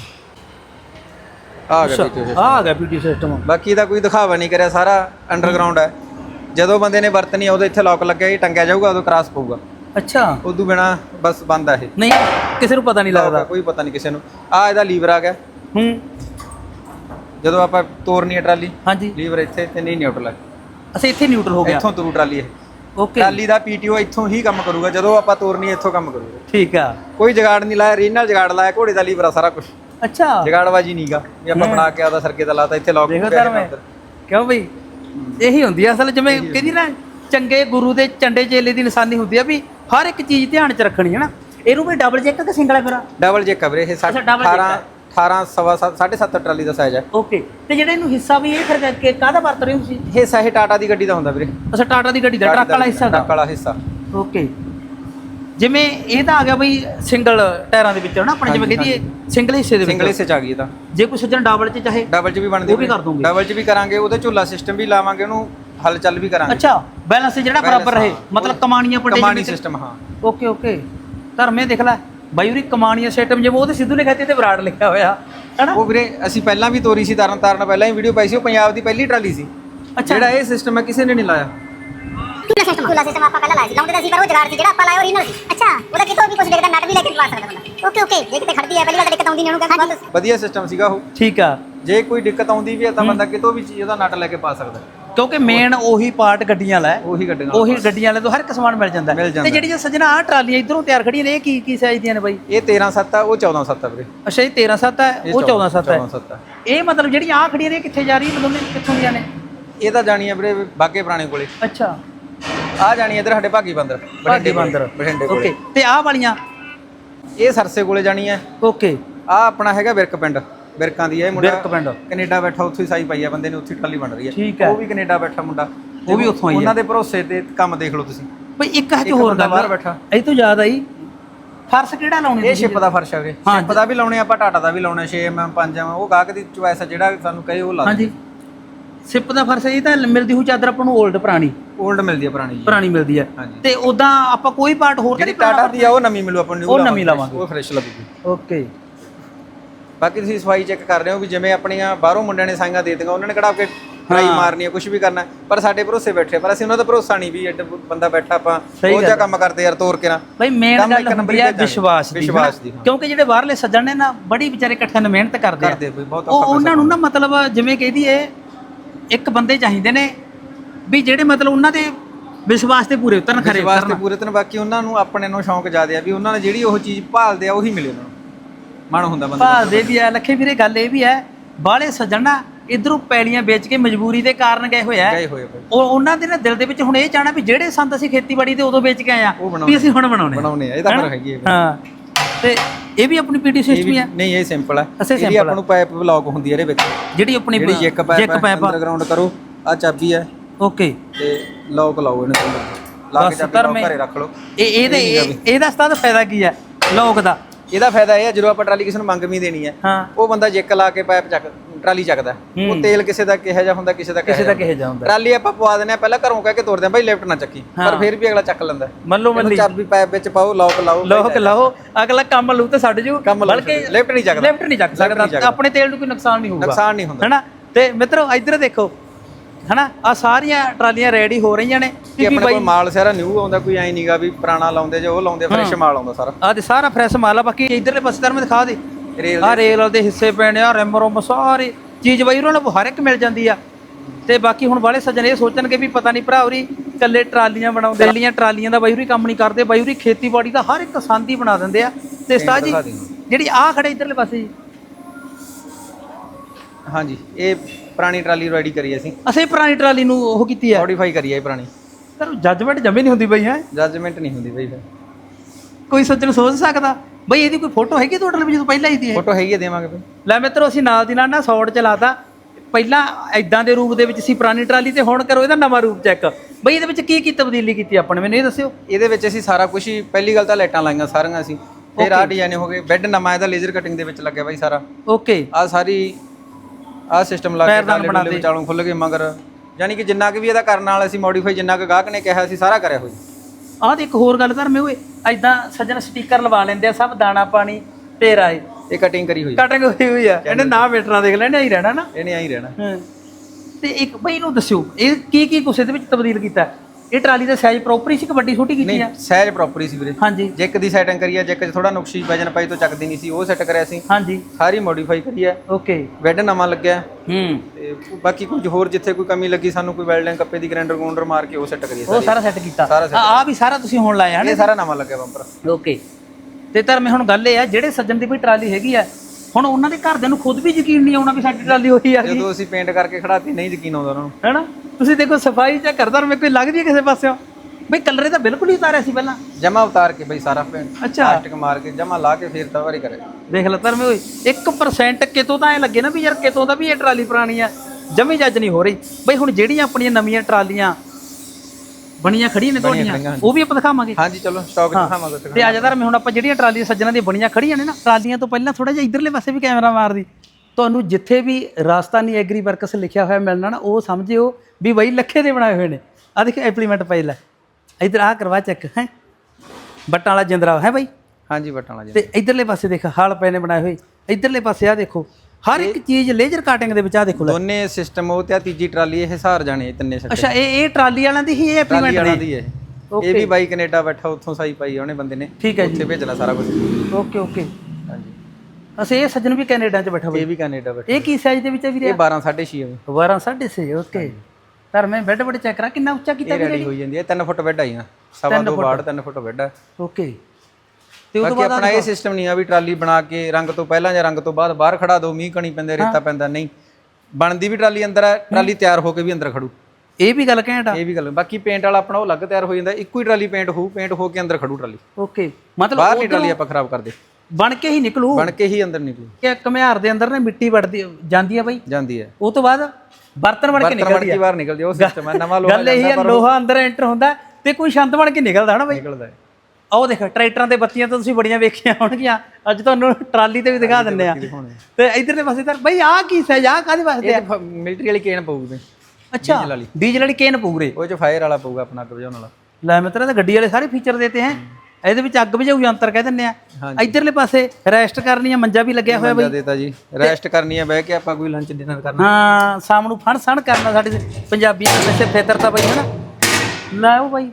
ਆ ਗਿਆ ਪੀਟੀਓ ਸਿਸਟਮ ਆ ਗਿਆ ਪੀਡੀਓ ਸਿਸਟਮ ਬਾਕੀ ਦਾ ਕੋਈ ਦਿਖਾਵਾ ਨਹੀਂ ਕਰਿਆ ਸਾਰਾ ਅੰਡਰਗਰਾਉਂਡ ਹੈ। ਜਦੋਂ ਬੰਦੇ ਨੇ ਵਰਤਣੀ ਆ ਉਦੋਂ ਇੱਥੇ ਲੌਕ ਲੱਗਿਆ ਇਹ ਟੰਗਿਆ ਜਾਊਗਾ ਉਦੋਂ ਕ੍ਰਾਸ ਪਊਗਾ। ਅੱਛਾ। ਉਦੋਂ ਬਿਨਾ ਬਸ ਬੰਦ ਆ ਇਹ। ਨਹੀਂ ਕਿਸੇ ਨੂੰ ਪਤਾ ਨਹੀਂ ਲੱਗਦਾ। ਕੋਈ ਪਤਾ ਨਹੀਂ ਕਿਸੇ ਨੂੰ। ਆ ਇਹਦਾ ਲੀਵਰ ਆ ਗਿਆ। ਹੂੰ। ਜਦੋਂ ਆਪਾਂ ਤੋਰਨੀ ਹੈ ਟਰਾਲੀ ਹਾਂਜੀ। ਲੀਵਰ ਇੱਥੇ ਤੇ ਨਹੀਂ ਨਿਊਟਰਲ ਹੈ ਅਸੀਂ ਇੱਥੇ ਨਿਊਟਰਲ ਹੋ ਗਿਆ। ਇੱਥੋਂ ਤੁਰੂ ਟਰਾਲੀ ਇਹ। ਓਕੇ ਟਰਾਲੀ ਦਾ ਪੀਟੀਓ ਇੱਥੋਂ ਹੀ ਕੰਮ ਕਰੂਗਾ ਜਦੋਂ ਆਪਾਂ ਤੋਰਨੀ ਇੱਥੋਂ ਕੰਮ ਕਰੂਗਾ। ਠੀਕ ਆ। ਕੋਈ ਜਗਾੜ ਨਹੀਂ ਲਾਇਆ ਰੀਨਲ ਜਗਾੜ ਲਾਇਆ ਘੋੜੇ ਦਾ ਲੀਵਰ ਆ ਸਾਰਾ ਕੁਝ ਅੱਛਾ। ਜਗਾੜਬਾਜੀ ਨਹੀਂਗਾ ਵੀ ਆਪਾਂ ਬਣਾ ਕੇ ਆਦਾ ਸਰਕੇ ਦਾ ਲਾਤਾ ਇੱਥੇ ਲੌਕ ਦੇਖੋ ਧਰਮ ਹੈ ਕਿਉਂ ਬਈ? ਇਹੀ ਹੁੰਦੀ ਆ ਅਸਲ ਜਿਵੇਂ ਕਹਿੰਦੀ ਨਾ ਚੰਗੇ ਗੁਰੂ ਦੇ ਚੰਡੇ ਚੇਲੇ ਦੀ ਨਿਸ਼ਾਨੀ ਹੁੰਦੀ ਆ ਵੀ ਹਰ ਇੱਕ ਚੀਜ਼ ਧਿਆਨ ਚ ਰੱਖਣੀ ਹੈ ਨਾ। ਇਹਨੂੰ ਵੀ ਡਬਲ ਚੈੱਕ ਕਿ ਸਿੰਗਲ ਫਿਰ। ਡਬਲ ਜੈਕ ਕਵਰੇ ਇਹ ਅੱਛਾ, double check 18 18 ਸਵਾ 7.5 ਟਰਾਲੀ ਦਾ ਸਾਈਜ਼ ਹੈ। ਓਕੇ ਤੇ ਜਿਹੜਾ ਇਹਨੂੰ ਹਿੱਸਾ ਵੀ ਇਹ ਫਿਰ ਕਿ ਕਾਹਦਾ ਵਰਤ ਰਹੇ ਹੋ ਤੁਸੀਂ? ਇਹ ਸਾਹੇ ਟਾਟਾ ਦੀ ਗੱਡੀ ਦਾ ਹੁੰਦਾ ਵੀਰੇ। ਅੱਛਾ ਟਾਟਾ ਦੀ ਗੱਡੀ ਦਾ ਟਰੱਕ ਵਾਲਾ ਹਿੱਸਾ ਦਾ? ਟਰੱਕ ਵਾਲਾ ਹਿੱਸਾ। ਓਕੇ ਜਿਵੇਂ ਇਹ ਤਾਂ ਆ ਗਿਆ ਬਈ ਸਿੰਗਲ ਟਾਇਰਾਂ ਦੇ ਵਿੱਚ ਹਨਾ ਆਪਣੇ ਜਿਵੇਂ ਕਹਿੰਦੀ ਸਿੰਗਲ ਹਿੱਸੇ ਦੇ ਸਿੰਗਲ ਵਿੱਚ ਹਿੱਸੇ ਚ ਆ ਗਈ ਇਹ ਤਾਂ। ਜੇ ਕੋਈ ਸੱਜਣ ਡਬਲ ਚ ਚਾਹੇ ਡਬਲ ਚ ਵੀ ਬਣਦੀ ਉਹ ਵੀ ਕਰ ਦੂੰਗੇ। ਡਬਲ ਚ ਵੀ ਕਰਾਂਗੇ ਉਹਦੇ ਝੂਲਾ ਸਿਸਟਮ ਵੀ ਲਾਵਾਂਗੇ ਉਹਨੂੰ ਹਲ ਚੱਲ ਵੀ ਕਰਾਂਗੇ। ਅੱਛਾ ਬੈਲੈਂਸ ਜਿਹੜਾ ਬਰਾਬਰ ਰਹੇ ਮਤਲਬ ਕਮਾਣੀਆਂ ਪੱਡੇ ਕਮਾਣੀ ਸਿਸਟਮ ਹਾਂ। ਓਕੇ ਓਕੇ ਧਰਮੇ ਦੇਖ ਲੈ। ਬਾਈ ਉਰੀ ਕਮਾਣੀਆਂ ਸਿਸਟਮ ਜਿਵੇਂ ਉਹਦੇ ਸਿੱਧੂ ਨੇ ਖਾਤੇ ਤੇ ਵਿਰਾਟ ਲਿਖਿਆ ਹੋਇਆ ਹਨਾ? ਉਹ ਵੀਰੇ ਅਸੀਂ ਪਹਿਲਾਂ ਵੀ ਤੋਰੀ ਸੀ ਤਰਨ ਤਾਰਨ ਪਹਿਲਾਂ ਹੀ ਵੀਡੀਓ ਪਾਈ ਸੀ ਉਹ ਪੰਜਾਬ ਦੀ ਪਹਿਲੀ ਟਰਾਲੀ ਸੀ। ਅੱਛਾ। ਜਿਹੜਾ ਇਹ ਸਿਸਟਮ ਹੈ ਕਿਸੇ ਨੇ ਨਹੀਂ ਲਾਇਆ। ਕੂਲਾ ਸਿਸਟਮ ਕੂਲਾ ਸਿਸਟਮ ਆਪਾਂ ਪਹਿਲਾਂ ਲਾਇਆ ਸੀ। ਲਾਉਂਦੇ ਤਾਂ ਸੀ ਪਰ ਉਹ ਜਗਾੜ ਸੀ ਜਿਹੜਾ ਆਪਾਂ ਲਾਇਆ ਓਰੀਜਨਲ ਸੀ। ਅੱਛਾ ਉਹਦਾ ਕਿਤੋਂ ਵੀ ਕੁਝ ਦੇਖਦਾ ਨਟ ਵੀ ਲੈ ਕੇ ਪਾ ਸਕਦਾ ਬੰਦਾ। ਓਕੇ ਓਕੇ ਜੇ ਕਿਤੇ ਖੜਦੀ ਹੈ ਪਹਿਲੀ ਵਾਰ ਤਾਂ ਦਿੱਕਤ ਆਉਂਦੀ ਨਹੀਂ ਉਹਨੂੰ ਕਹਿੰਦਾ ਬਸ ਵਧੀਆ ਸਿਸਟਮ ਸੀਗਾ ਉਹ। ਠੀਕ ਆ। ਜੇ ਕੋਈ ਦਿੱਕਤ ਆਉਂਦੀ ਵੀ ਹੈ ਤਾਂ ਬੰਦਾ ਕਿਤੋਂ ਵੀ ਚੀਜ਼ ਉਹਦਾ ਨਟ ਲੈ ਕੇ ਪਾ ਸਕਦਾ। ਕਿਉਂਕਿ ਮੇਨ ਉਹੀ ਪਾਰਟ ਗੱਡੀਆਂ ਵਾਲਾ ਹੈ। ਉਹੀ ਗੱਡੀਆਂ ਉਹੀ ਗੱਡੀਆਂ ਵਾਲੇ ਤੋਂ ਹਰ ਇੱਕ ਸਮਾਨ ਮਿਲ ਜਾਂਦਾ ਮਿਲ ਹੈ। ਜਾਂਦਾ ਤੇ ਜਿਹੜੀ ਜੇ ਸੱਜਣਾ ਆਹ ਟਰਾਲੀਆਂ ਇਧਰੋਂ ਤਿਆਰ ਖੜੀਆਂ ਨੇ ਇਹ ਕੀ ਕੀ ਸਾਈਜ਼ ਦੀਆਂ ਨੇ ਬਾਈ? ਇਹ 13 7 ਆ ਉਹ 14 7 ਆ ਵੀਰੇ। ਅੱਛਾ ਇਹ 13 7 ਹੈ ਇਹ ਉਹ 14 7 ਹੈ 14 7 ਆ। ਇਹ ਮਤਲਬ ਜਿਹੜੀਆਂ ਆਹ ਖੜੀਆਂ ਨੇ ਇਹ ਕਿੱਥੇ ਜਾ ਰਹੀ ਮਤਲਬ ਇਹ ਕਿੱਥੋਂ ਦੀਆਂ ਨੇ? ਇਹ ਤਾਂ ਜਾਣੀ ਆ ਵੀਰੇ ਬਾਗੇ ਪੁਰਾਣੇ ਕੋਲੇ। ਅੱਛਾ। ਆ ਜਾਣੀ ਇਧਰ ਸਾਡੇ ਭਾਗੀ ਬੰਦਰ ਭਾਗੀ ਬੰਦਰ। ਬਠਿੰਡੇ ਕੋਲੇ। ਓਕੇ ਤੇ ਆਹ ਵਾਲੀਆਂ? ਇਹ ਸਰਸੇ ਕੋਲੇ ਜਾਣੀ ਹੈ ਓਕੇ। ਆ ਆਪਣਾ ਹੈਗਾ ਵਿਰਕ ਪਿੰਡ। ਵਿਰਕਾਂ ਦੀ ਹੈ ਇਹ ਮੁੰਡਾ ਵਿਰਕ ਪਿੰਡ। ਕੈਨੇਡਾ ਬੈਠਾ ਉੱਥੇ ਹੀ ਸਾਈ ਪਾਈ ਆ ਬੰਦੇ ਨੇ ਉੱਥੇ ਹੀ ਟਰਾਲੀ ਬਣ ਰਹੀ ਹੈ। ਠੀਕ ਹੈ। ਉਹ ਵੀ ਕੈਨੇਡਾ ਬੈਠਾ ਮੁੰਡਾ। ਉਹ ਵੀ ਉੱਥੋਂ ਹੀ ਹੈ। ਉਹਨਾਂ ਦੇ ਭਰੋਸੇ ਤੇ ਕੰਮ ਦੇਖ ਲਓ ਤੁਸੀਂ। ਬਈ ਇੱਕ ਹੱਥ ਇੱਕ ਹੋਰ ਬੰਦਾ ਗੱਲ ਬਾਹਰ ਬੈਠਾ। ਇਹ ਤੋਂ ਯਾਦ ਆਈ ਫਰਸ਼ ਕਿਹੜਾ ਲਾਉਣੀ ਇਹ ਸ਼ਿਪ ਦਾ ਫਰਸ਼ ਹੈ ਵੀਰੇ। ਹਾਂ ਸ਼ਿਪ ਦਾ ਵੀ ਲਾਉਣੇ ਆਪਾਂ ਟਾਟਾ ਦਾ ਵੀ ਲਾਉਣਾ 6 mm 5 mm ਉਹ ਗਾਹਕ ਦੀ ਚੁਆਇਸ ਹੈ ਜਿਹੜਾ ਸਾਨੂੰ ਕਹੇ ਉਹ ਲਾ ਹਾਂਜੀ ਸਿਪ ਦਾ ਫਰਸ਼ ਇਹ ਤਾਂ ਮਿਲਦੀ ਹੋਈ ਚਾਦਰ ਆਪਾਂ ਨੂੰ 올ਡ ਪੁਰਾਣੀ। 올ਡ ਮਿਲਦੀ ਹੈ ਪੁਰਾਣੀ ਜੀ। ਪੁਰਾਣੀ ਮਿਲਦੀ ਹੈ ਹਾਂਜੀ। ਤੇ ਉਦਾਂ ਆਪਾਂ ਕੋਈ ਪਾਰਟ ਹੋਰ ਤਾਂ ਜਿਹੜੀ ਨਹੀਂ ਟਾਟਾ ਦੀ ਆ ਉਹ ਨਵੀਂ ਮਿਲੂ ਆਪਾਂ ਨੂੰ ਉਹ ਨਵੀਂ ਲਾਵਾਂਗੇ। ਉਹ ਫਰੈਸ਼ ਲੱਗੂਗੀ। ਓਕੇ ਬਾਕੀ ਤੁਸੀਂ ਸਫ਼ਾਈ ਚੈੱਕ ਕਰ ਰਹੇ ਹੋ ਵੀ ਜਿਵੇਂ ਆਪਣੀਆਂ ਬਾਹਰੋਂ ਮੁੰਡਿਆਂ ਨੇ ਸਾਈਆਂ ਦੇ ਦਿੱਤੀਆਂ ਉਹਨਾਂ ਨੇ ਕਿਹੜਾ ਕੇ ਟਰਾਈ ਮਾਰਨੀ ਹੈ ਕੁਝ ਵੀ ਕਰਨਾ। ਪਰ ਸਾਡੇ ਭਰੋਸੇ ਬੈਠੇ ਪਰ ਅਸੀਂ ਉਹਨਾਂ ਦਾ ਭਰੋਸਾ ਨਹੀਂ ਵੀ ਐਡਾ ਬੰਦਾ ਬੈਠਾ ਆਪਾਂ ਉਹ ਜਿਹਾ ਕੰਮ ਕਰਦੇ ਯਾਰ ਤੋਰ ਕੇ ਨਾ ਬਈ ਮੇਨ ਗੱਲ ਹੁੰਦੀ ਹੀ। ਵਿਸ਼ਵਾਸ ਦੀ ਵਿਸ਼ਵਾਸ? ਦੀ। ਕਿਉਂਕਿ ਜਿਹੜੇ ਬਾਹਰਲੇ ਸੱਜਣ ਨੇ ਨਾ ਬੜੀ ਵਿਚਾਰੇ ਇਕੱਠਿਆਂ ਨਾਲ ਮਿਹਨਤ ਕਰਦੇ ਆ ਕਰਦੇ ਬਈ ਬਹੁਤ ਉਹ ਉਹਨਾਂ ਨੂੰ ਨਾ ਮਤਲਬ ਜਿਵੇਂ ਕਹਦੀ ਏ ਇੱਕ ਬੰਦੇ ਚਾਹੀਦੇ ਨੇ ਵੀ ਜਿਹੜੇ ਮਤਲਬ ਉਹਨਾਂ ਦੇ ਵਿਸ਼ਵਾਸ ਤੇ ਪੂਰੇ ਉਤਰਨ ਖਰੇ ਵਿਸ਼ਵਾਸ ਤੇ ਉਤਰਨ ਪੂਰੇ ਤਨ ਬਾਕੀ ਉਹਨਾਂ ਨੂੰ ਆਪਣੇ ਨੂੰ ਸ਼ੌਂਕ ਜ਼ਿਆਦਾ ਆ ਵੀ ਉਹਨਾਂ ਨੇ ਜਿਹੜੀ ਉਹ ਚੀਜ਼ ਭਾਲਦੇ ਆ ਉਹੀ ਮਿਲੇ ਉਹਨਾਂ ਨੂੰ ਮਨ ਹੁੰਦਾ ਬੰਦੇ। ਦਾ। ਭਾਲਦੇ ਵੀ ਆ ਲੱਖੇ ਵੀਰੇ ਗੱਲ ਇਹ ਵੀ ਹੈ ਬਾਹਲੇ ਸੱਜਣ ਇਧਰੋਂ ਪੈਲੀਆਂ ਵੇਚ ਕੇ ਮਜਬੂਰੀ ਦੇ ਕਾਰਨ ਗਏ ਹੋਇਆ ਗਏ ਹੋਏ ਉਹ ਉਹਨਾਂ ਦੇ ਨਾ ਦਿਲ ਦੇ ਵਿੱਚ ਹੁਣ ਇਹ ਚਾਹਣਾ ਵੀ ਜਿਹੜੇ ਸੰਦ ਅਸੀਂ ਖੇਤੀਬਾੜੀ ਦੇ ਉਦੋਂ ਵੇਚ ਕੇ ਆਏ ਆ। ਵੀ ਅਸੀਂ ਹੁਣ ਬਣਾਉਣੇ ਬਣਾਉਣੇ ਆ ਇਹ ਤਾਂ ਹੈਗੀ ਹੈ ਹਾਂ ਤੇ ਇਹ ਵੀ ਆਪਣੀ ਪੀਟੀ ਇਹ ਸਿਸਟਮ ਹੀ ਵੀ ਆ। ਨਹੀਂ ਇਹ ਸਿੰਪਲ ਹੈ ਅੱਛਾ, ਇਹਦੀ simple ਆਪਾਂ ਨੂੰ ਪਾਈਪ ਬਲੌਕ ਹੁੰਦੀ ਹੈ ਇਹਦੇ ਵਿੱਚ। ਜਿਹੜੀ ਆਪਣੀ ਜਿਹੜੀ ਜੈਕ ਪਾਈਪ ਆ। ਅੰਡਰਗਰਾਉਂਡ ਕਰੋ ਆ ਚਾਬੀ ਹੈ ਓਕੇ। ਤੇ ਲੌਕ ਲਾਓ ਇਹਨੂੰ। ਲਾ ਕੇ ਚਾਬੀ। ਘਰੇ ਰੱਖ ਲਓ। ਇਹ ਇਹਦੇ ਇਹ- ਇਹਦਾ ਸਤਾਦ ਫਾਇਦਾ ਕੀ ਹੈ ਲੋਕ ਦਾ। ਇਹਦਾ ਫਾਇਦਾ ਇਹ ਹੈ ਜਦੋਂ ਆਪਾਂ ਟਰਾਲੀ ਕਿਸੇ ਨੂੰ ਮੰਗ ਵੀ ਦੇਣੀ ਹੈ ਹਾਂ ਉਹ ਬੰਦਾ ਜੈਕ ਲਾ ਕੇ ਪਾਈਪ ਚੱਕ ਟਰਾਲੀ ਚੱਕਦਾ। ਉਹ ਤੇਲ ਕਿਸੇ ਦਾ ਕਿਹੋ ਜਿਹਾ ਹੁੰਦਾ ਕਿਸੇ ਦਾ ਕਿਸੇ ਕਿਹੋ ਦਾ ਜਿਹਾ ਕਿਹੇ ਜਾਂਦਾ ਟਰਾਲੀ ਆਪਾਂ ਪਵਾ ਦਿੰਦੇ ਆ ਪਹਿਲਾਂ ਘਰੋਂ ਕਹਿ ਕੇ ਤੋਰਦੇ ਆ ਭਾਈ ਲਿਫਟ ਨਾ ਚੱਕੀ ਪਰ ਫਿਰ ਵੀ ਅਗਲਾ ਚੱਕ ਲੈਂਦਾ ਹੈ। ਮੱਲੋ ਇਹਨੂੰ ਮੱਲੀ ਚਾਬੀ ਪਾਈਪ ਵਿੱਚ ਪਾਓ ਲੌਕ ਲਾਓ ਲੋਕ ਲਾਓ ਅਗਲਾ ਕੰਮ ਲੂ ਤੇ ਛੱਡ ਜੂ ਬਲਕਿ। ਲਿਫਟ ਨਹੀਂ ਚੱਕਦਾ। ਲਿਫਟ ਨਹੀਂ ਚੱਕ ਸਕਦਾ ਚੱਕਦਾ। ਆਪਣੇ ਤੇਲ ਨੂੰ ਕੋਈ ਨੁਕਸਾਨ ਨਹੀਂ ਹੋਊਗਾ ਨੁਕਸਾਨ ਨਹੀਂ ਹੁੰਦਾ ਹੈਨਾ ਤੇ ਮਿੱਤਰੋ ਇੱਧਰ ਦੇਖੋ ਹੈਨਾ? ਆ ਸਾਰੀਆਂ ਟਰਾਲੀਆਂ ਰੈਡੀ ਹੋ ਰਹੀਆਂ ਨੇ ਕਿ ਆਪਣੇ ਕੋਲ ਮਾਲ ਸਾਰਾ ਨਿਊ ਆਉਂਦਾ ਕੋਈ ਐ ਨਹੀਂਗਾ ਵੀ ਪੁਰਾਣਾ ਲਾਉਂਦੇ ਜੇ ਉਹ ਲਾਉਂਦੇ ਫਰੈਸ਼ ਮਾਲ ਆਉਂਦਾ ਸਾਰਾ। ਆ ਤੇ ਸਾਰਾ ਫਰੈਸ਼ ਮਾਲ ਆ ਬਾਕੀ ਇਧਰਲੇ ਪਾਸੇ ਮੈਂ ਦਿਖਾ ਦੇ। ਰੇਲ ਆ ਰੇਲ ਦੇ ਹਿੱਸੇ ਪੈਣੇ ਆ ਰਿਮ ਰੋਮ ਸਾਰੇ। ਚੀਜ਼ ਬਈ ਉਹਨਾਂ ਨੂੰ ਹਰ ਇੱਕ ਮਿਲ ਜਾਂਦੀ ਆ। ਤੇ ਬਾਕੀ ਹੁਣ ਵਾਲੇ ਸੱਜਣ ਇਹ ਸੋਚਣਗੇ ਵੀ ਪਤਾ ਨਹੀਂ ਭਰਾ ਉਰੀ ਕੱਲੇ ਟਰਾਲੀਆਂ ਬਣਾਉਂਦੇ ਕੱਲੀਆਂ ਟਰਾਲੀਆਂ ਦਾ ਬਾਈ ਉਰੀ ਕੰਮ ਨਹੀਂ ਕਰਦੇ ਬਾਈ ਉਰੀ ਖੇਤੀਬਾੜੀ ਦਾ ਹਰ ਇੱਕ ਸੰਦ ਹੀ ਬਣਾ ਦਿੰਦੇ ਆ। ਤੇ ਜੀ ਦਿਓ। ਜਿਹੜੀ ਆ ਖੜੇ ਇਧਰਲੇ ਪਾਸੇ ਜੀ। ਹਾਂਜੀ ਇਹ ਪੁਰਾਣੀ ਟਰਾਲੀ ਰੈਡੀ ਕਰੀ ਅਸੀਂ। ਅਸੀਂ ਪੁਰਾਣੀ ਟਰਾਲੀ ਨੂੰ ਉਹ ਕੀਤੀ ਆ ਮੋਡੀਫਾਈ ਕਰੀ ਹੈ ਇਹ ਪੁਰਾਣੀ। ਪਰ ਜੱਜਮੈਂਟ ਜਮੇ ਨਹੀਂ ਹੁੰਦੀ ਬਈ ਹੈ? ਜੱਜਮੈਂਟ ਨਹੀਂ ਹੁੰਦੀ ਬਈ ਫਿਰ। ਕੋਈ ਸੱਜਣ ਸੋਚ ਸਕਦਾ? ਬਈ ਇਹਦੀ ਕੋਈ ਫੋਟੋ ਹੈਗੀ ਤੁਹਾਡੇ ਲਈ ਜਦੋਂ ਪਹਿਲਾਂ ਹੀ ਦੀ ਹੈ? ਫੋਟੋ ਹੈਗੀ ਹੈ ਦੇਵਾਂਗੇ ਬਈ ਲੈ ਮਿੱਤਰੋ ਅਸੀਂ ਨਾਲ ਦੀ ਨਾਲ ਨਾ 100 ਚਲਾਤਾ ਪਹਿਲਾਂ ਐਦਾਂ ਦੇ ਰੂਪ ਦੇ ਵਿੱਚ ਸੀ ਪੁਰਾਣੀ ਟਰਾਲੀ ਤੇ ਹੁਣ ਕਰੋ ਇਹਦਾ ਨਵਾਂ ਰੂਪ ਚੈੱਕ ਬਈ ਇਹਦੇ ਵਿੱਚ ਕੀ ਕੀ ਤਬਦੀਲੀ ਕੀਤੀ ਆਪਾਂ ਨੇ ਮੈਨੂੰ ਇਹ ਦੱਸਿਓ। ਇਹਦੇ ਵਿੱਚ ਅਸੀਂ ਸਾਰਾ ਕੁਝ ਹੀ ਪਹਿਲੀ ਗੱਲ ਤਾਂ ਲਾਈਟਾਂ ਲਾਈਆਂ ਸਾਰੀਆਂ ਅਸੀਂ। ਫਿਰ ਆਹ ਡਿਜ਼ਾਈਨ ਹੋ ਗਏ। ਬੈੱਡ ਨਵਾਂ ਇਹਦਾ ਲੇਜ਼ਰ ਕਟਿੰਗ ਦੇ ਵਿੱਚ ਲੱਗਿਆ ਬਾਈ ਸਾਰਾ। ਓਕੇ ਆਹ ਸਾਰੀ ਆਹ ਸਿਸਟਮ ਲਾ ਕੇ ਪੈਰਦਾਨ ਟਰਾਲੇ ਬਣਾ ਟੂਲੇ ਵਿਚਾਲੋਂ ਖੁੱਲ ਗਏ ਮਗਰ। ਯਾਨੀ ਕਿ ਜਿੰਨਾ ਕਿ ਵੀ ਇਹਦਾ ਕਰਨ ਵਾਲਾ ਸੀ ਮੋਡੀਫਾਈ ਜਿੰਨਾ ਕਿ ਗਾਹਕ ਨੇ ਕਿਹਾ ਸੀ ਸਾਰਾ ਕਰਿਆ ਹੋਇਆ। ਆਹ ਤੇ ਇੱਕ ਹੋਰ ਗੱਲ ਧਰਮੇ ਓਏ ਐਦਾਂ ਸੱਜਣ ਸਟicker ਲਵਾ ਲੈਂਦੇ ਆ ਸਭ ਦਾਣਾ ਪਾਣੀ ਤੇਰਾ ਏ ਇਹ ਕਟਿੰਗ ਕਰੀ ਹੋਈ ਕਟਿੰਗ ਹੋਈ ਹੋਈ ਆ। ਇਹਨੇ ਨਾ ਵੇਟਣਾ ਦੇਖ ਲੈਣੇ ਹੀ ਰਹਿਣਾ ਨਾ। ਇਹਨੇ ਆਈ ਰਹਿਣਾ। ਹਾਂ। ਤੇ ਇੱਕ ਬਈ ਨੂੰ ਦੱਸਿਓ ਇਹ ਕੀ ਕੀ ਕੁਛ ਇਹਦੇ ਵਿੱਚ ਤਬਦੀਲ ਕੀਤਾ? ਇਹ ਟਰਾਲੀ ਦਾ ਸਾਈਜ਼ ਪ੍ਰੋਪਰ ਹੀ ਸੀ ਕਿ ਵੱਡੀ ਛੋਟੀ ਕੀਤੀ ਆ? ਨਹੀਂ ਸਹਿਜ ਪ੍ਰੋਪਰ ਹੀ ਸੀ ਵੀਰੇ। ਹਾਂਜੀ। ਜੈਕ ਦੀ ਸੈਟਿੰਗ ਕਰੀ ਹੈ ਜੈਕ 'ਚ ਥੋੜਾ ਨੁਕਸ਼ੀ ਵਜਨ ਪਾਈ ਤੋਂ ਚੱਕਦੀ ਨਹੀਂ ਸੀ ਉਹ ਸੈੱਟ ਕਰਿਆ ਸੀ। ਹਾਂਜੀ। ਸਾਰੀ ਮੋਡੀਫਾਈ ਕਰੀ ਹੈ ਓਕੇ ਬੈੱਡ ਨਵਾਂ ਲੱਗਿਆ। ਹੂੰ। ਤੇ ਬਾਕੀ ਕੁਝ ਹੋਰ ਜਿੱਥੇ ਕੋਈ ਕਮੀ ਲੱਗੀ ਸਾਨੂੰ ਕੋਈ ਵੈਲਡਿੰਗ ਕੱਪੇ ਦੀ ਗ੍ਰੈਂਡਰ ਗੂੰਡਰ ਮਾਰ ਕੇ ਉਹ ਸੈੱਟ ਕਰੀਏ ਉਹ ਸਾਰਾ। ਸੈੱਟ ਕੀਤਾ। ਸਾਰਾ ਆ ਆ ਵੀ ਸਾਰਾ ਤੁਸੀਂ ਹੁਣ ਲਾਇਆ ਇਹ ਸਾਰਾ ਨਵਾਂ ਲੱਗਿਆ ਬੰਪਰ ਓਕੇ ਤੇ ਧਰਮੇ ਹੁਣ ਗੱਲ ਇਹ ਆ ਜਿਹੜੇ ਸੱਜਣ ਦੀ ਕੋਈ ਟਰਾਲੀ ਹੈਗੀ ਆ ਹੁਣ ਉਹਨਾਂ ਦੇ ਘਰਦਿਆਂ ਨੂੰ ਖੁਦ ਵੀ ਯਕੀਨ ਨਹੀਂ ਆਉਣਾ ਵੀ ਸਾਡੀ ਟਰਾਲੀ ਹੋਈ ਆ ਗਈ। ਜਦੋਂ ਅਸੀਂ ਪੇਂਟ ਕਰਕੇ ਖੜਾਤੀ ਨਹੀਂ ਯਕੀਨ ਆਉਂਦਾ ਉਹਨਾਂ ਨੂੰ। ਹੈਨਾ? ਤੁਸੀਂ ਦੇਖੋ ਸਫ਼ਾਈ ਚੈੱਕ ਕਰਦਾ ਰਮੇ ਕੋਈ ਲੱਗਦੀ ਹੈ ਕਿਸੇ ਪਾਸਿਓਂ? ਬਈ ਕਲਰ ਤਾਂ ਬਿਲਕੁਲ ਹੀ ਉਤਾਰਿਆ ਸੀ ਪਹਿਲਾਂ। ਜਮਾ ਉਤਾਰ ਕੇ ਬਈ ਸਾਰਾ ਪੇਂਟ ਅੱਛਾ। ਪਲਾਸਟਿਕ ਮਾਰ ਕੇ ਜਮਾ ਲਾ ਕੇ ਫੇਰ ਤਾਂ ਵਾਰੀ ਕਰੇ। ਦੇਖ ਲੈ ਧਰਮੇ ਓਏ 1% ਕਿਤੋਂ ਤਾਂ ਐ ਲੱਗੇ ਨਾ ਵੀ ਯਾਰ ਕਿਤੋਂ ਦਾ ਵੀ ਇਹ ਟਰਾਲੀ ਪੁਰਾਣੀ ਆ। ਜਮੀ ਜੱਜ ਨਹੀਂ ਹੋ ਰਹੀ। ਬਈ ਹੁਣ ਜਿਹੜੀਆਂ ਆਪਣੀਆਂ ਨਵੀਆਂ ਟਰਾਲੀਆਂ ਬਣੀਆਂ ਖੜੀਆਂ ਨੇ ਤੁਹਾਡੀਆਂ? ਖੜੀਆਂ, ਉਹ ਵੀ ਆਪਾਂ ਦਿਖਾਵਾਂਗੇ। ਹਾਂਜੀ ਚਲੋ ਸਟਾਕ ਦਿਖਾਵਾਂਗੇ ਤੇ ਅੱਜ ਧਰਮੇ ਹੁਣ ਆਪਾਂ ਜਿਹੜੀਆਂ ਟਰਾਲੀਆਂ ਸੱਜਣਾ ਦੀਆਂ ਬਣੀਆਂ ਖੜੀਆਂ ਨੇ ਨਾ ਟਰਾਲੀਆਂ ਤੋਂ ਪਹਿਲਾਂ ਥੋੜਾ ਜਿਹਾ ਇਧਰਲੇ ਪਾਸੇ ਵੀ ਕੈਮਰਾ ਮਾਰਦੀ। ਤੁਹਾਨੂੰ ਜਿੱਥੇ ਵੀ ਰਾਜਸਥਾਨੀ ਐਗਰੀ ਵਰਕਸ ਲਿਖਿਆ ਹੋਇਆ ਮਿਲਣਾ ਨਾ ਉਹ ਸਮਝਿਓ ਵੀ ਬਈ ਲੱਖੇ ਦੇ ਬਣਾਏ ਹੋਏ ਨੇ। ਆ ਦੇਖ ਇੰਪਲੀਮੈਂਟ ਪਈ ਲੈ। ਇਧਰ ਆ ਕਰਵਾ ਚੈੱਕ ਹੈ। ਬੱਟਾਂ ਵਾਲਾ ਜਿੰਦਰਾ ਹੈ ਬਈ? ਹਾਂਜੀ ਬਟਾਂ ਵਾਲਾ ਜੀ ਤੇ ਇਧਰਲੇ ਪਾਸੇ ਦੇਖ ਹਾਲ ਪਏ ਨੇ ਬਣਾਏ ਹੋਏ। ਇਧਰਲੇ ਪਾਸੇ ਆ ਦੇਖੋ ਹਰ ਇੱਕ ਚੀਜ਼ ਲੇਜ਼ਰ ਕਾਟਿੰਗ ਦੇ ਵਿੱਚ ਆ ਦੇਖੋ ਲੈ। ਦੋਨੇ ਸਿਸਟਮ ਉਹ ਤੇ ਆ ਤੀਜੀ ਟਰਾਲੀ ਇਹ ਹਾਰ ਜਾਣੇ ਇਹ ਤਿੰਨੇ ਸੱਟੇ ਅੱਛਾ ਇਹ ਇਹ ਟਰਾਲੀ ਵਾਲਿਆਂ ਦੀ ਹੀ ਇਹ ਟਰਾਲੀ ਇੰਪਲੀਮੈਂਟ ਵਾਲਾ ਨੇ ਦੀ ਇਹ। ਇਹ ਵੀ ਬਾਈ ਕੈਨੇਡਾ ਬੈਠਾ ਉੱਥੋਂ ਸਾਈ ਪਾਈ ਆ ਉਹਨੇ ਬੰਦੇ ਨੇ। ਠੀਕ ਹੈ ਜੀ। ਉੱਥੇ ਭੇਜਣਾ ਸਾਰਾ ਕੁਝ ਓਕੇ ਓਕੇ ਹਾਂਜੀ। ਅਸੀਂ ਇਹ ਸੱਜਣ ਵੀ ਕੈਨੇਡਾ 'ਚ ਬੈਠਾ ਬਈ। ਇਹ ਵੀ ਕੈਨੇਡਾ ਬੈਠਾ। ਇਹ ਕੀ ਸਾਈਜ਼ ਦੇ ਵਿੱਚ ਹੈ ਵੀਰੇ? ਇਹ 12 6.5 ਹੈ 12 6.5 ਓਕੇ ਪਰ ਮੈਂ ਬੈੱਡ ਬੜੇ ਚੈੱਕ ਕਰਾਂ ਕਿੰਨਾ ਉੱਚਾ ਕੀਤਾ ਇਹ ਰੈਡੀ ਹੋਈ ਜਾਂਦੀ ਹੈ 3 ਫੁੱਟ ਬੈੱਡ ਆਈ ਨਾ ਸਵਾ ਦੋ ਬਾੜ 3 ਫੁੱਟ ਬੈੱਡ ਹੈ ਓਕੇ ਤੇ ਉਹ ਤੋਂ ਬਾਕੀ ਆਪਣਾ ਇਹ ਸਿਸਟਮ ਨਹੀਂ ਆ ਵੀ ਟਰਾਲੀ ਬਣਾ ਕੇ ਰੰਗ ਤੋਂ ਪਹਿਲਾਂ ਜਾਂ ਰੰਗ ਤੋਂ ਬਾਅਦ ਬਾਹਰ ਖੜਾ ਦੋ ਮੀਂਹ ਕਣੀ ਪੈਂਦੇ ਰੇਤਾ ਪੈਂਦਾ ਨਹੀਂ। ਬਣਦੀ ਵੀ ਟਰਾਲੀ ਅੰਦਰ ਹੈ ਟਰਾਲੀ ਤਿਆਰ ਹੋ ਕੇ ਵੀ ਅੰਦਰ ਖੜੂ। ਇਹ ਵੀ ਗੱਲ ਘੈਂਟ ਆ। ਇਹ ਵੀ ਗੱਲ ਬਾਕੀ ਪੇਂਟ ਵਾਲਾ ਆਪਣਾ ਉਹ ਅਲੱਗ ਤਿਆਰ ਹੋ ਜਾਂਦਾ ਇੱਕੋ ਹੀ ਟਰਾਲੀ ਪੇਂਟ ਹੋਊ ਪੇਂਟ ਹੋ ਕੇ ਅੰਦਰ ਖੜੂ ਟਰਾਲੀ। ਓਕੇ ਮਤਲਬ ਬਾਹਰ ਨਹੀਂ ਟਰਾਲੀ ਆਪਾਂ ਖਰਾਬ ਕਰਦੇ। ਬਣ ਕੇ ਹੀ ਨਿਕਲੂ। ਬਣ ਕੇ ਹੀ ਅੰਦਰ ਨਿਕਲੂ। ਕਿ ਘਮਿਆਰ ਦੇ ਅੰਦਰ ਨੇ ਮਿੱਟੀ ਵੜਦੀ ਜਾਂਦੀ ਆ ਬਈ। ਜਾਂਦੀ ਹੈ ਉਹ ਤੋਂ ਬਾਅਦ ਬਰਤਨ ਬਣ ਕੇ ਬਰਤਨ ਬਣ ਨਿਕਲਦੀ ਕੇ ਆ ਬਾਹਰ ਨਿਕਲਦੀ ਆ, ਉਹ ਸਿਸਟਮ ਹੈ ਨਵਾਂ ਲੋਹਾ ਗੱਲ ਇਹ ਹੈ ਲੋਹਾ ਅੰਦਰ ਐਂਟਰ ਹੁੰਦਾ ਤੇ ਕੋਈ ਸ਼ੰਤ ਬਣ ਕੇ ਨਿਕਲਦਾ ਹਨਾ ਬਈ। ਨਿਕਲਦਾ। ਆਹ ਦੇਖ ਟਰੈਕਟਰਾਂ ਤੇ ਬੱਤੀਆਂ ਤਾਂ ਤੁਸੀਂ ਬੜੀਆਂ ਵੇਖੀਆਂ ਹੋਣਗੀਆਂ। ਅੱਜ ਤੁਹਾਨੂੰ ਟਰਾਲੀ ਤੇ ਵੀ ਦਿਖਾ ਦਿੰਨੇ ਆ। ਤੇ ਇਧਰਲੇ ਪਾਸੇ ਤਾਂ ਬਈ ਆਹ ਕੀ ਸਾਈਜ਼ ਆ ਕਾਹਦੇ ਵਾਸਤੇ ਆ? ਮਿਲਟਰੀ ਵਾਲੀ ਕੇਨ ਪਊਗੀ ਬਈ। ਅੱਛਾ ਡੀਜ਼ਲ ਵਾਲੀ। ਕੇਨ ਪੂਰੇ ਉਹ ਚ ਫਾਇਰ ਵਾਲਾ ਪਊਗਾ ਆਪਣਾ ਅੱਗ ਬੁਝਾਉਣ ਵਾਲਾ। ਲੈ ਮਿੱਤਰਾ ਤਾਂ ਗੱਡੀ ਵਾਲੇ ਸਾਰੇ ਫੀਚਰ ਦੇਤੇ ਹੈ। ਇਹਦੇ ਵਿੱਚ ਅੱਗ ਬੁਝਾਊ ਯੰਤਰ ਕਹਿ ਦਿੰਨੇ ਆ। ਇਧਰਲੇ ਪਾਸੇ ਰੈਸਟ ਕਰਨੀ ਆ ਮੰਜਾ ਵੀ ਲੱਗਿਆ ਹੋਇਆ ਮੰਜਾ ਦੇਤਾ ਜੀ। ਰੈਸਟ ਕਰਨੀ ਹੈ ਬਹਿ ਕੇ ਆਪਾਂ ਕੋਈ ਲੰਚ ਡਿਨਰ ਕਰਨਾ। ਹਾਂ ਸ਼ਾਮ ਨੂੰ ਫਣ ਸਣ ਕਰਨਾ ਸਾਡੇ ਪੰਜਾਬੀਆਂ ਦੇ ਵੈਸੇ ਫਿਤਰਤਾ ਬਈ ਹਨਾ? ਲੈ ਉਹ ਬਾਈ।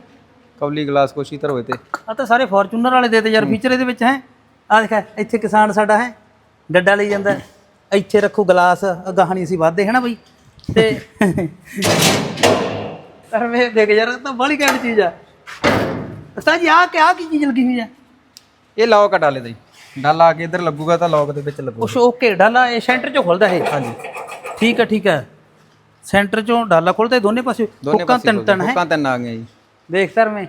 ਕੌਲੀ ਗਲਾਸ ਕੋਸ਼ੀ ਧਰ ਹੋਏ ਤੇ। ਆ ਤਾਂ ਸਾਰੇ ਫੋਰਚੂਨਰ ਵਾਲੇ ਦੇਤੇ ਯਾਰ ਫੀਚਰ ਇਹਦੇ ਵਿੱਚ ਹੈ। ਆ ਦੇਖ ਇੱਥੇ ਕਿਸਾਨ ਸਾਡਾ ਹੈ ਡੱਡਾ ਲਈ ਜਾਂਦਾ ਹੈ। ਇੱਥੇ ਰੱਖੋ ਗਲਾਸ ਗਾਹਣੀ ਅਸੀਂ ਵਾਧੇ ਹੈ ਨਾ ਬਈ? ਤੇ ਪਰ ਵੇ ਦੇਖ ਯਾਰ ਇਹ ਤਾਂ ਬੜੀ ਘੈਂਟ ਚੀਜ਼ ਆ। ਉਸਤਾਦ ਜੀ ਆ ਕਿ ਆ ਕੀ ਚੀਜ਼ ਲੱਗੀ ਹੋਈ ਆ? ਇਹ ਲੌਕ ਆ ਡਾਲੇ ਦਾ ਜੀ। ਡਾਲਾ ਆ ਕੇ ਇੱਧਰ ਲੱਗੂਗਾ ਤਾਂ ਲੌਕ ਦੇ ਵਿੱਚ ਲੱਗੂਗਾ। ਉਸ ਓਕੇ ਡਾਲਾ ਇਹ ਸੈਂਟਰ ਚੋਂ ਖੁੱਲਦਾ ਇਹ। ਹਾਂਜੀ। ਠੀਕ ਹੈ ਠੀਕ ਹੈ। ਸੈਂਟਰ ਚੋਂ ਡਾਲਾ ਖੁੱਲਦਾ ਦੋਨੇ ਪਾਸੇ। ਹੁੱਕਾਂ ਤਿੰਨ ਤਿੰਨ ਹੈ। ਹੁੱਕਾਂ ਤਿੰਨ ਆ ਗਈਆਂ ਜੀ। ਦੇਖ ਸਰ ਮੈਂ।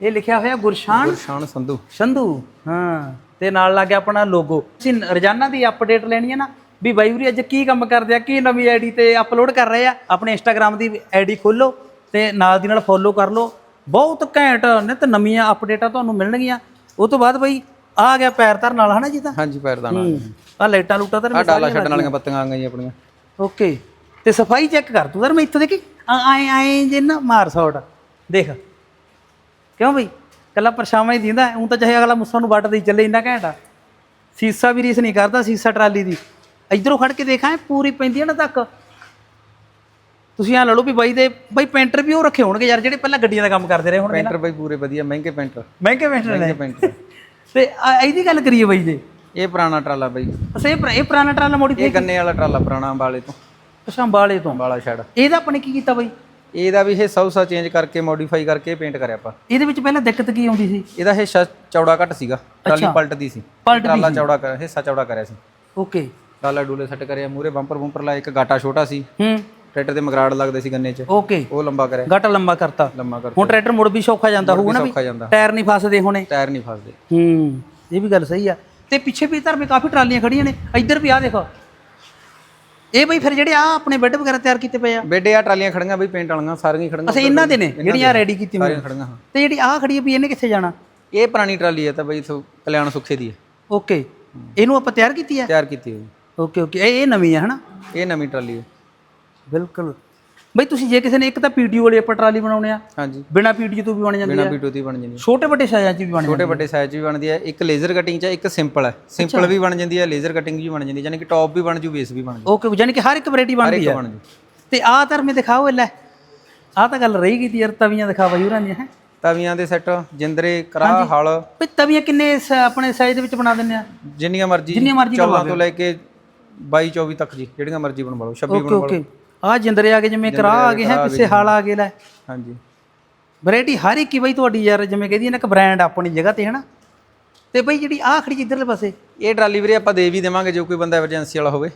ਇਹ ਲਿਖਿਆ ਹੋਇਆ ਗੁਰਸ਼ਾਨ। ਗੁਰਸ਼ਾਨ ਸੰਧੂ। ਸੰਧੂ ਹਾਂ। ਤੇ ਨਾਲ ਲੱਗ ਗਿਆ ਆਪਣਾ ਲੋਗੋ ਅਸੀਂ ਰੋਜ਼ਾਨਾ ਦੀ ਅਪਡੇਟ ਲੈਣੀ ਹੈ ਨਾ ਵੀ ਬਾਈ ਵੀਰੇ ਅੱਜ ਕੀ ਕੰਮ ਕਰਦੇ ਆ ਕੀ ਨਵੀਂ ਆਈਡੀ ਤੇ ਅਪਲੋਡ ਕਰ ਰਹੇ ਆ। ਆਪਣੇ ਇੰਸਟਾਗ੍ਰam ਦੀ ਆਈਡੀ ਖੋਲੋ ਤੇ ਨਾਲ ਦੀ ਨਾਲ ਫੋਲੋ ਕਰ ਲਓ। ਬਹੁਤ ਘੈਂਟ ਨਿਤ ਨਵੀਆਂ ਅਪਡੇਟਾਂ ਤੁਹਾਨੂੰ ਮਿਲਣਗੀਆਂ। ਉਹ ਤੋਂ ਬਾਅਦ ਬਈ ਆ ਗਿਆ ਪੈਰ ਧਰਨ ਵਾਲਾ ਹਨਾ ਜੀ ਤਾਂ? ਹਾਂਜੀ ਪੈਰਦਾਨਾ ਆ ਲਾਈਟਾਂ ਲੂਟਾਂ ਤਾਂ ਆ ਡਾਲਾ ਛੱਡਣ ਵਾਲੀਆਂ ਬੱਤੀਆਂ ਆ ਗਈਆਂ ਆਪਣੀਆਂ। ਓਕੇ। ਤੇ ਸਫ਼ਾਈ ਚੈੱਕ ਕਰ ਤੂੰ ਯਾਰ ਮੈਂ ਇੱਥੋਂ ਦੇਖੀ ਆਏ ਆਏ ਜੇ ਨਾ ਮਾਰ ਸੌਟ। ਦੇਖ। ਕਿਉਂ ਬਈ? ਕੱਲਾ ਪਰਛਾਵਾਂ ਹੀ ਦਿੰਦਾ ਉਹ ਤਾਂ ਚਾਹੇ ਅਗਲਾ ਮੁੱਸਾ ਨੂੰ ਵੱਟ ਦੇਈ ਚੱਲੇ ਇੰਨਾ ਘੈਂਟ ਸੀਸਾ ਵੀ ਰੀਸ ਨਹੀਂ ਕਰਦਾ ਸੀਸਾ ਟਰਾਲੀ ਦੀ। ਇਧਰੋਂ ਖੜ ਕੇ ਦੇਖਾਂ ਪੂਰੀ ਪੈਂਦੀ ਹੈ ਨਾ ਤੱਕ। ਤੁਸੀਂ ਆ ਲਓ ਵੀ ਬਾਈ ਦੇ ਬਾਈ ਪੈਂਟਰ ਵੀ ਉਹ ਰੱਖੇ ਹੋਣਗੇ ਯਾਰ ਜਿਹੜੇ ਪਹਿਲਾਂ ਗੱਡੀਆਂ ਦਾ ਕੰਮ ਕਰਦੇ ਰਹੇ ਹੋਣਗੇ ਪੈਂਟਰ ਬਈ ਪੂਰੇ ਵਧੀਆ ਮਹਿੰਗੇ ਪੈਂਟਰ ਮਹਿੰਗੇ ਪੈਂਟਰ ਨੇ। ਮਹਿੰਗੇ ਪੈਂਟਰ ਤੇ ਇਹਦੀ ਗੱਲ ਕਰੀਏ ਬਾਈ ਜੇ। ਇਹ ਪੁਰਾਣਾ ਟਰਾਲਾ ਬਈ। ਅਸੇ ਇਹ ਪੁਰਾ- ਇਹ ਪੁਰਾਣਾ ਟਰਾਲਾ ਮੋਡੀਫਾਈ ਇਹ ਗੰਨੇ ਵਾਲਾ ਟਰਾਲਾ ਪੁਰਾਣਾ ਅੰਬਾਲੇ ਤੋਂ। ਅੱਛਾ ਅੰਬਾਲੇ ਤੋਂ? ਅੰਬਾਲਾ ਛੜ ਇਹਦਾ ਆਪਾਂ ਨੇ ਕੀ ਕੀਤਾ ਬਾਈ? ਇਹਦਾ ਵੀ ਇਹ ਸੌਸਾ ਚੇਂਜ ਕਰਕੇ ਮੋਡੀਫਾਈ ਕਰਕੇ ਪੇਂਟ ਕਰਿਆ ਆਪਾਂ। ਇਹਦੇ ਵਿੱਚ ਪਹਿਲਾਂ ਦਿੱਕਤ ਕੀ ਆਉਂਦੀ ਸੀ? ਇਹਦਾ ਹਿੱਸਾ ਚੌੜਾ ਘੱਟ ਸੀਗਾ। ਟਰਾਲੀ ਪਲਟਦੀ ਸੀ। ਪਲਟਦੀ ਟਰਾਲਾ ਚੌੜਾ ਕਰ ਹਿੱਸਾ ਚੌੜਾ ਕਰਿਆ ਸੀ। ਓਕੇ। ਟਰਾਲਾ ਡੂਲੇ ਸੈੱਟ ਕਰਿਆ ਮੂਰੇ ਬੰਪਰ ਬੰਪਰ ਲਾਇਆ ਇੱਕ ਗਾਟਾ ਛੋਟਾ ਸੀ। ਹੂੰ। ਟਰੈਕਟਰ ਦੇ ਮਗਰਾੜ ਲੱਗਦੇ ਸੀ ਗੰਨੇ 'ਚ। ਓਕੇ। ਉਹ ਲੰਬਾ ਕਰਿਆ। ਗਾਟਾ ਲੰਬਾ ਕਰਤਾ। ਲੰਮਾ ਕਰ ਹੁਣ ਟਰੈਕਟਰ ਮੁੜ ਵੀ ਸੌਖਾ ਜਾਂਦਾ ਹੋਊਗਾ ਨਾ ਵੀ? ਟਾਇਰ ਨਹੀਂ ਫਸਦੇ ਹੋਣੇ। ਟਾਇਰ ਨਹੀਂ ਫਸਦੇ। ਹੂੰ ਇਹ ਵੀ ਗੱਲ ਸਹੀ ਆ। ਤੇ ਪਿੱਛੇ ਵੀ ਧਰਮੇ ਕਾਫੀ ਟਰਾਲੀਆਂ ਖੜੀਆਂ ਨੇ। ਇੱਧਰ ਵੀ ਆ ਦੇਖੋ। ਇਹ ਬਈ ਫਿਰ ਜਿਹੜੇ ਆ ਆਪਣੇ ਬੈੱਡ ਵਗੈਰਾ ਤਿਆਰ ਕੀਤੇ ਪਏ ਆ? ਬੇਡੇ ਆ ਟਰਾਲੀਆਂ ਖੜੀਆਂ ਬਈ ਪੇਂਟ ਵਾਲੀਆਂ ਸਾਰੀਆਂ ਹੀ ਖੜੀਆਂ ਅੱਛਾ ਇਹਨਾਂ ਦੇ ਨੇ ਜਿਹੜੀਆਂ ਰੈਡੀ ਕੀਤੀਆਂ ਸਾਰੀਆਂ ਖੜੀਆਂ ਹਾਂ। ਤੇ ਜਿਹੜੀ ਆ ਖੜੀ ਹੈ ਵੀ ਇਹਨੇ ਕਿੱਥੇ ਜਾਣਾ? ਇਹ ਪੁਰਾਣੀ ਟਰਾਲੀ ਹੈ ਤਾਂ ਬਈ ਇਥੋਂ ਕਲਿਆਣ ਸੁੱਖੇ ਦੀ ਹੈ ਓਕੇ। ਇਹਨੂੰ ਆਪਾਂ ਤਿਆਰ ਕੀਤੀ ਹੈ ਤਿਆਰ ਕੀਤੀ ਹੋਈ। Okay okay. ਇਹ ਇਹ ਨਵੀਂ ਹੈ ਹਨਾ? ਇਹ ਨਵੀਂ ਟਰਾਲੀ ਹੈ ਬਿਲਕੁਲ। ਬਈ ਤੁਸੀਂ ਜੇ ਕਿਸੇ ਨੇ ਇੱਕ ਤਾਂ ਪੀਡੀਓ ਵਾਲੀ ਆਪਾਂ ਟਰਾਲੀ ਬਣਾਉਣੇ ਆ ਹਾਂਜੀ। ਬਿਨਾ ਪੀਡੀਓ ਤੋਂ ਵੀ ਬਣ ਜਾਂਦੀ ਬਿਨਾ ਹੈ ਪੀਟੂ ਦੀ ਬਣ ਜਾਂਦੀ ਹੈ ਛੋਟੇ ਵੱਡੇ ਸਾਈਜ਼ਾਂ 'ਚ ਵੀ ਬਣ ਜਾਂਦੀ ਛੋਟੇ ਵੱਡੇ ਸਾਈਜ਼ 'ਚ ਵੀ ਬਣਦੀ ਹੈ ਇੱਕ ਲੇਜ਼ਰ ਕਟਿੰਗ 'ਚ ਹੈ, ਇੱਕ ਸਿੰਪਲ ਹੈ ਸਿੰਪਲ ਵੀ ਬਣ ਜਾਂਦੀ ਹੈ ਲੇਜ਼ਰ ਕਟਿੰਗ ਵੀ ਬਣ ਜਾਂਦੀ ਹੈ ਯਾਨੀ ਕਿ ਟੌਪ ਵੀ ਬਣ ਜੂ ਬੇਸ ਵੀ ਬਣ ਜੂ। ਓਕੇ ਯਾਨੀ ਕਿ ਹਰ ਇੱਕ ਵੈਰਾਈਟੀ ਬਣਦੀ ਹੈ ਬਣ ਜੂ। ਤੇ ਆਹ ਧਰਮੇ ਦਿਖਾਓ ਲੈ ਆਹ ਤਾਂ ਗੱਲ ਰਹੀ ਗਈ ਤੀ ਯਾਰ ਤਵੀਆਂ ਦਿਖਾ ਬਾਈ ਹੋਰਾਂ ਦੀਆਂ ਹੈ। ਤਵੀਆਂ ਦੇ ਸੈੱਟ ਜਿੰਦਰੇ ਕਰਾਹ ਹਲ। ਬਈ ਤਵੀਆਂ ਕਿੰਨੇ ਆਪਣੇ ਸਾਈਜ਼ ਦੇ ਵਿੱਚ ਬਣਾ ਦਿੰਦੇ ਆ? ਜਿੰਨੀਆਂ ਮਰਜ਼ੀ ਜਿੰਨੀਆਂ ਮਰਜ਼ੀ 14 ਤੋਂ ਲੈ ਕੇ 22 24 ਤੱਕ ਜੀ ਜਿਹੜੀਆਂ ਮਰਜ਼ੀ ਬਣਵਾ ਲਓ 26 ਓਕੇ ਓਕੇ ਆਹ ਜਿੰਦਰੇ ਆ ਗਏ ਜਿਵੇਂ ਕਰਾ ਆ ਗਏ ਹੈ ਪਿੱਛੇ ਹਾਲ ਆ ਗਏ ਲੈ। ਹਾਂਜੀ। ਵੈਰਾਈਟੀ ਹਰ ਇੱਕ ਹੀ ਬਈ ਤੁਹਾਡੀ ਯਾਰ ਜਿਵੇਂ ਕਹਿੰਦੀ ਨਾ ਇੱਕ ਬ੍ਰਾਂਡ ਆਪਣੀ ਜਗ੍ਹਾ ਤੇ ਹਨਾ। ਤੇ ਬਈ ਜਿਹੜੀ ਆਹ ਖੜੀ ਜਿੱਧਰਲੇ ਪਾਸੇ। ਇਹ ਟਰਾਲੀ ਵੀਰੇ ਆਪਾਂ ਦੇ ਵੀ ਦੇਵਾਂਗੇ ਜੇ ਕੋਈ ਬੰਦਾ ਐਮਰਜੈਂਸੀ ਵਾਲਾ ਹੋਵੇ।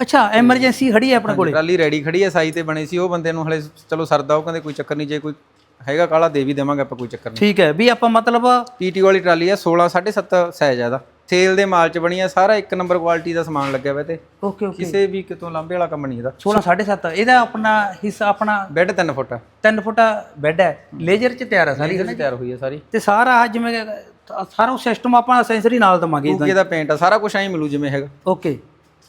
ਅੱਛਾ ਐਮਰਜੈਂਸੀ ਖੜੀ ਹੈ ਆਪਣੇ ਕੋਲੇ? ਟਰਾਲੀ ਰੈਡੀ ਖੜੀ ਹੈ ਸਾਈ ਤੇ ਬਣੀ ਸੀ ਉਹ ਬੰਦੇ ਨੂੰ ਹਲੇ ਚਲੋ ਸਰਦਾ ਉਹ ਕਹਿੰਦੇ ਕੋਈ ਚੱਕਰ ਨਹੀਂ ਜੇ ਕੋਈ ਹੈਗਾ ਕਾਲਾ ਦੇ ਵੀ ਦੇਵਾਂਗੇ ਆਪਾਂ ਕੋਈ ਚੱਕਰ ਨਹੀਂ। ਠੀਕ ਹੈ ਵੀ ਆਪਾਂ ਮਤਲਬ ਪੀਟੀ ਵਾਲੀ ਟਰਾਲੀ ਹੈ 16 7.5 ਸਾਈਜ਼ ਹੈ ਇਹਦਾ। ਸੇਲ ਦੇ ਮਾਲ ਚ ਬਣੀ ਹੈ ਸਾਰਾ ਇੱਕ ਨੰਬਰ ਕੁਆਲਿਟੀ ਦਾ ਸਮਾਨ ਲੱਗਿਆ ਹੋਇਆ ਤੇ। ਓਕੇ ਓਕੇ ਕਿਸੇ ਵੀ ਕਿਤੋਂ ਲਾਂਬੇ ਵਾਲਾ ਕੰਮ ਨਹੀਂ ਇਹਦਾ। 16 7.5 ਇਹਦਾ ਆਪਣਾ ਹਿੱਸਾ ਆਪਣਾ ਬੈੱਡ 3 ਫੁੱਟ। 3 ਫੁੱਟ ਬੈੱਡ ਹੈ। ਲੇਜ਼ਰ ਚ ਤਿਆਰ ਹੈ ਸਾਰੀ ਇਹਦੇ ਤਿਆਰ ਹੋਈ ਹੈ ਸਾਰੀ। ਤੇ ਸਾਰਾ ਜਿਵੇਂ ਸਾਰਾ ਸਿਸਟਮ ਆਪਾਂ ਸੈਂਸਰੀ ਨਾਲ ਦਵਾਂਗੇ ਕੂਕੇ ਦਾ ਪੇਂਟ ਆ ਸਾਰਾ ਕੁਝ ਐਂ ਮਿਲੂ ਜਿਵੇਂ ਹੈਗਾ। ਓਕੇ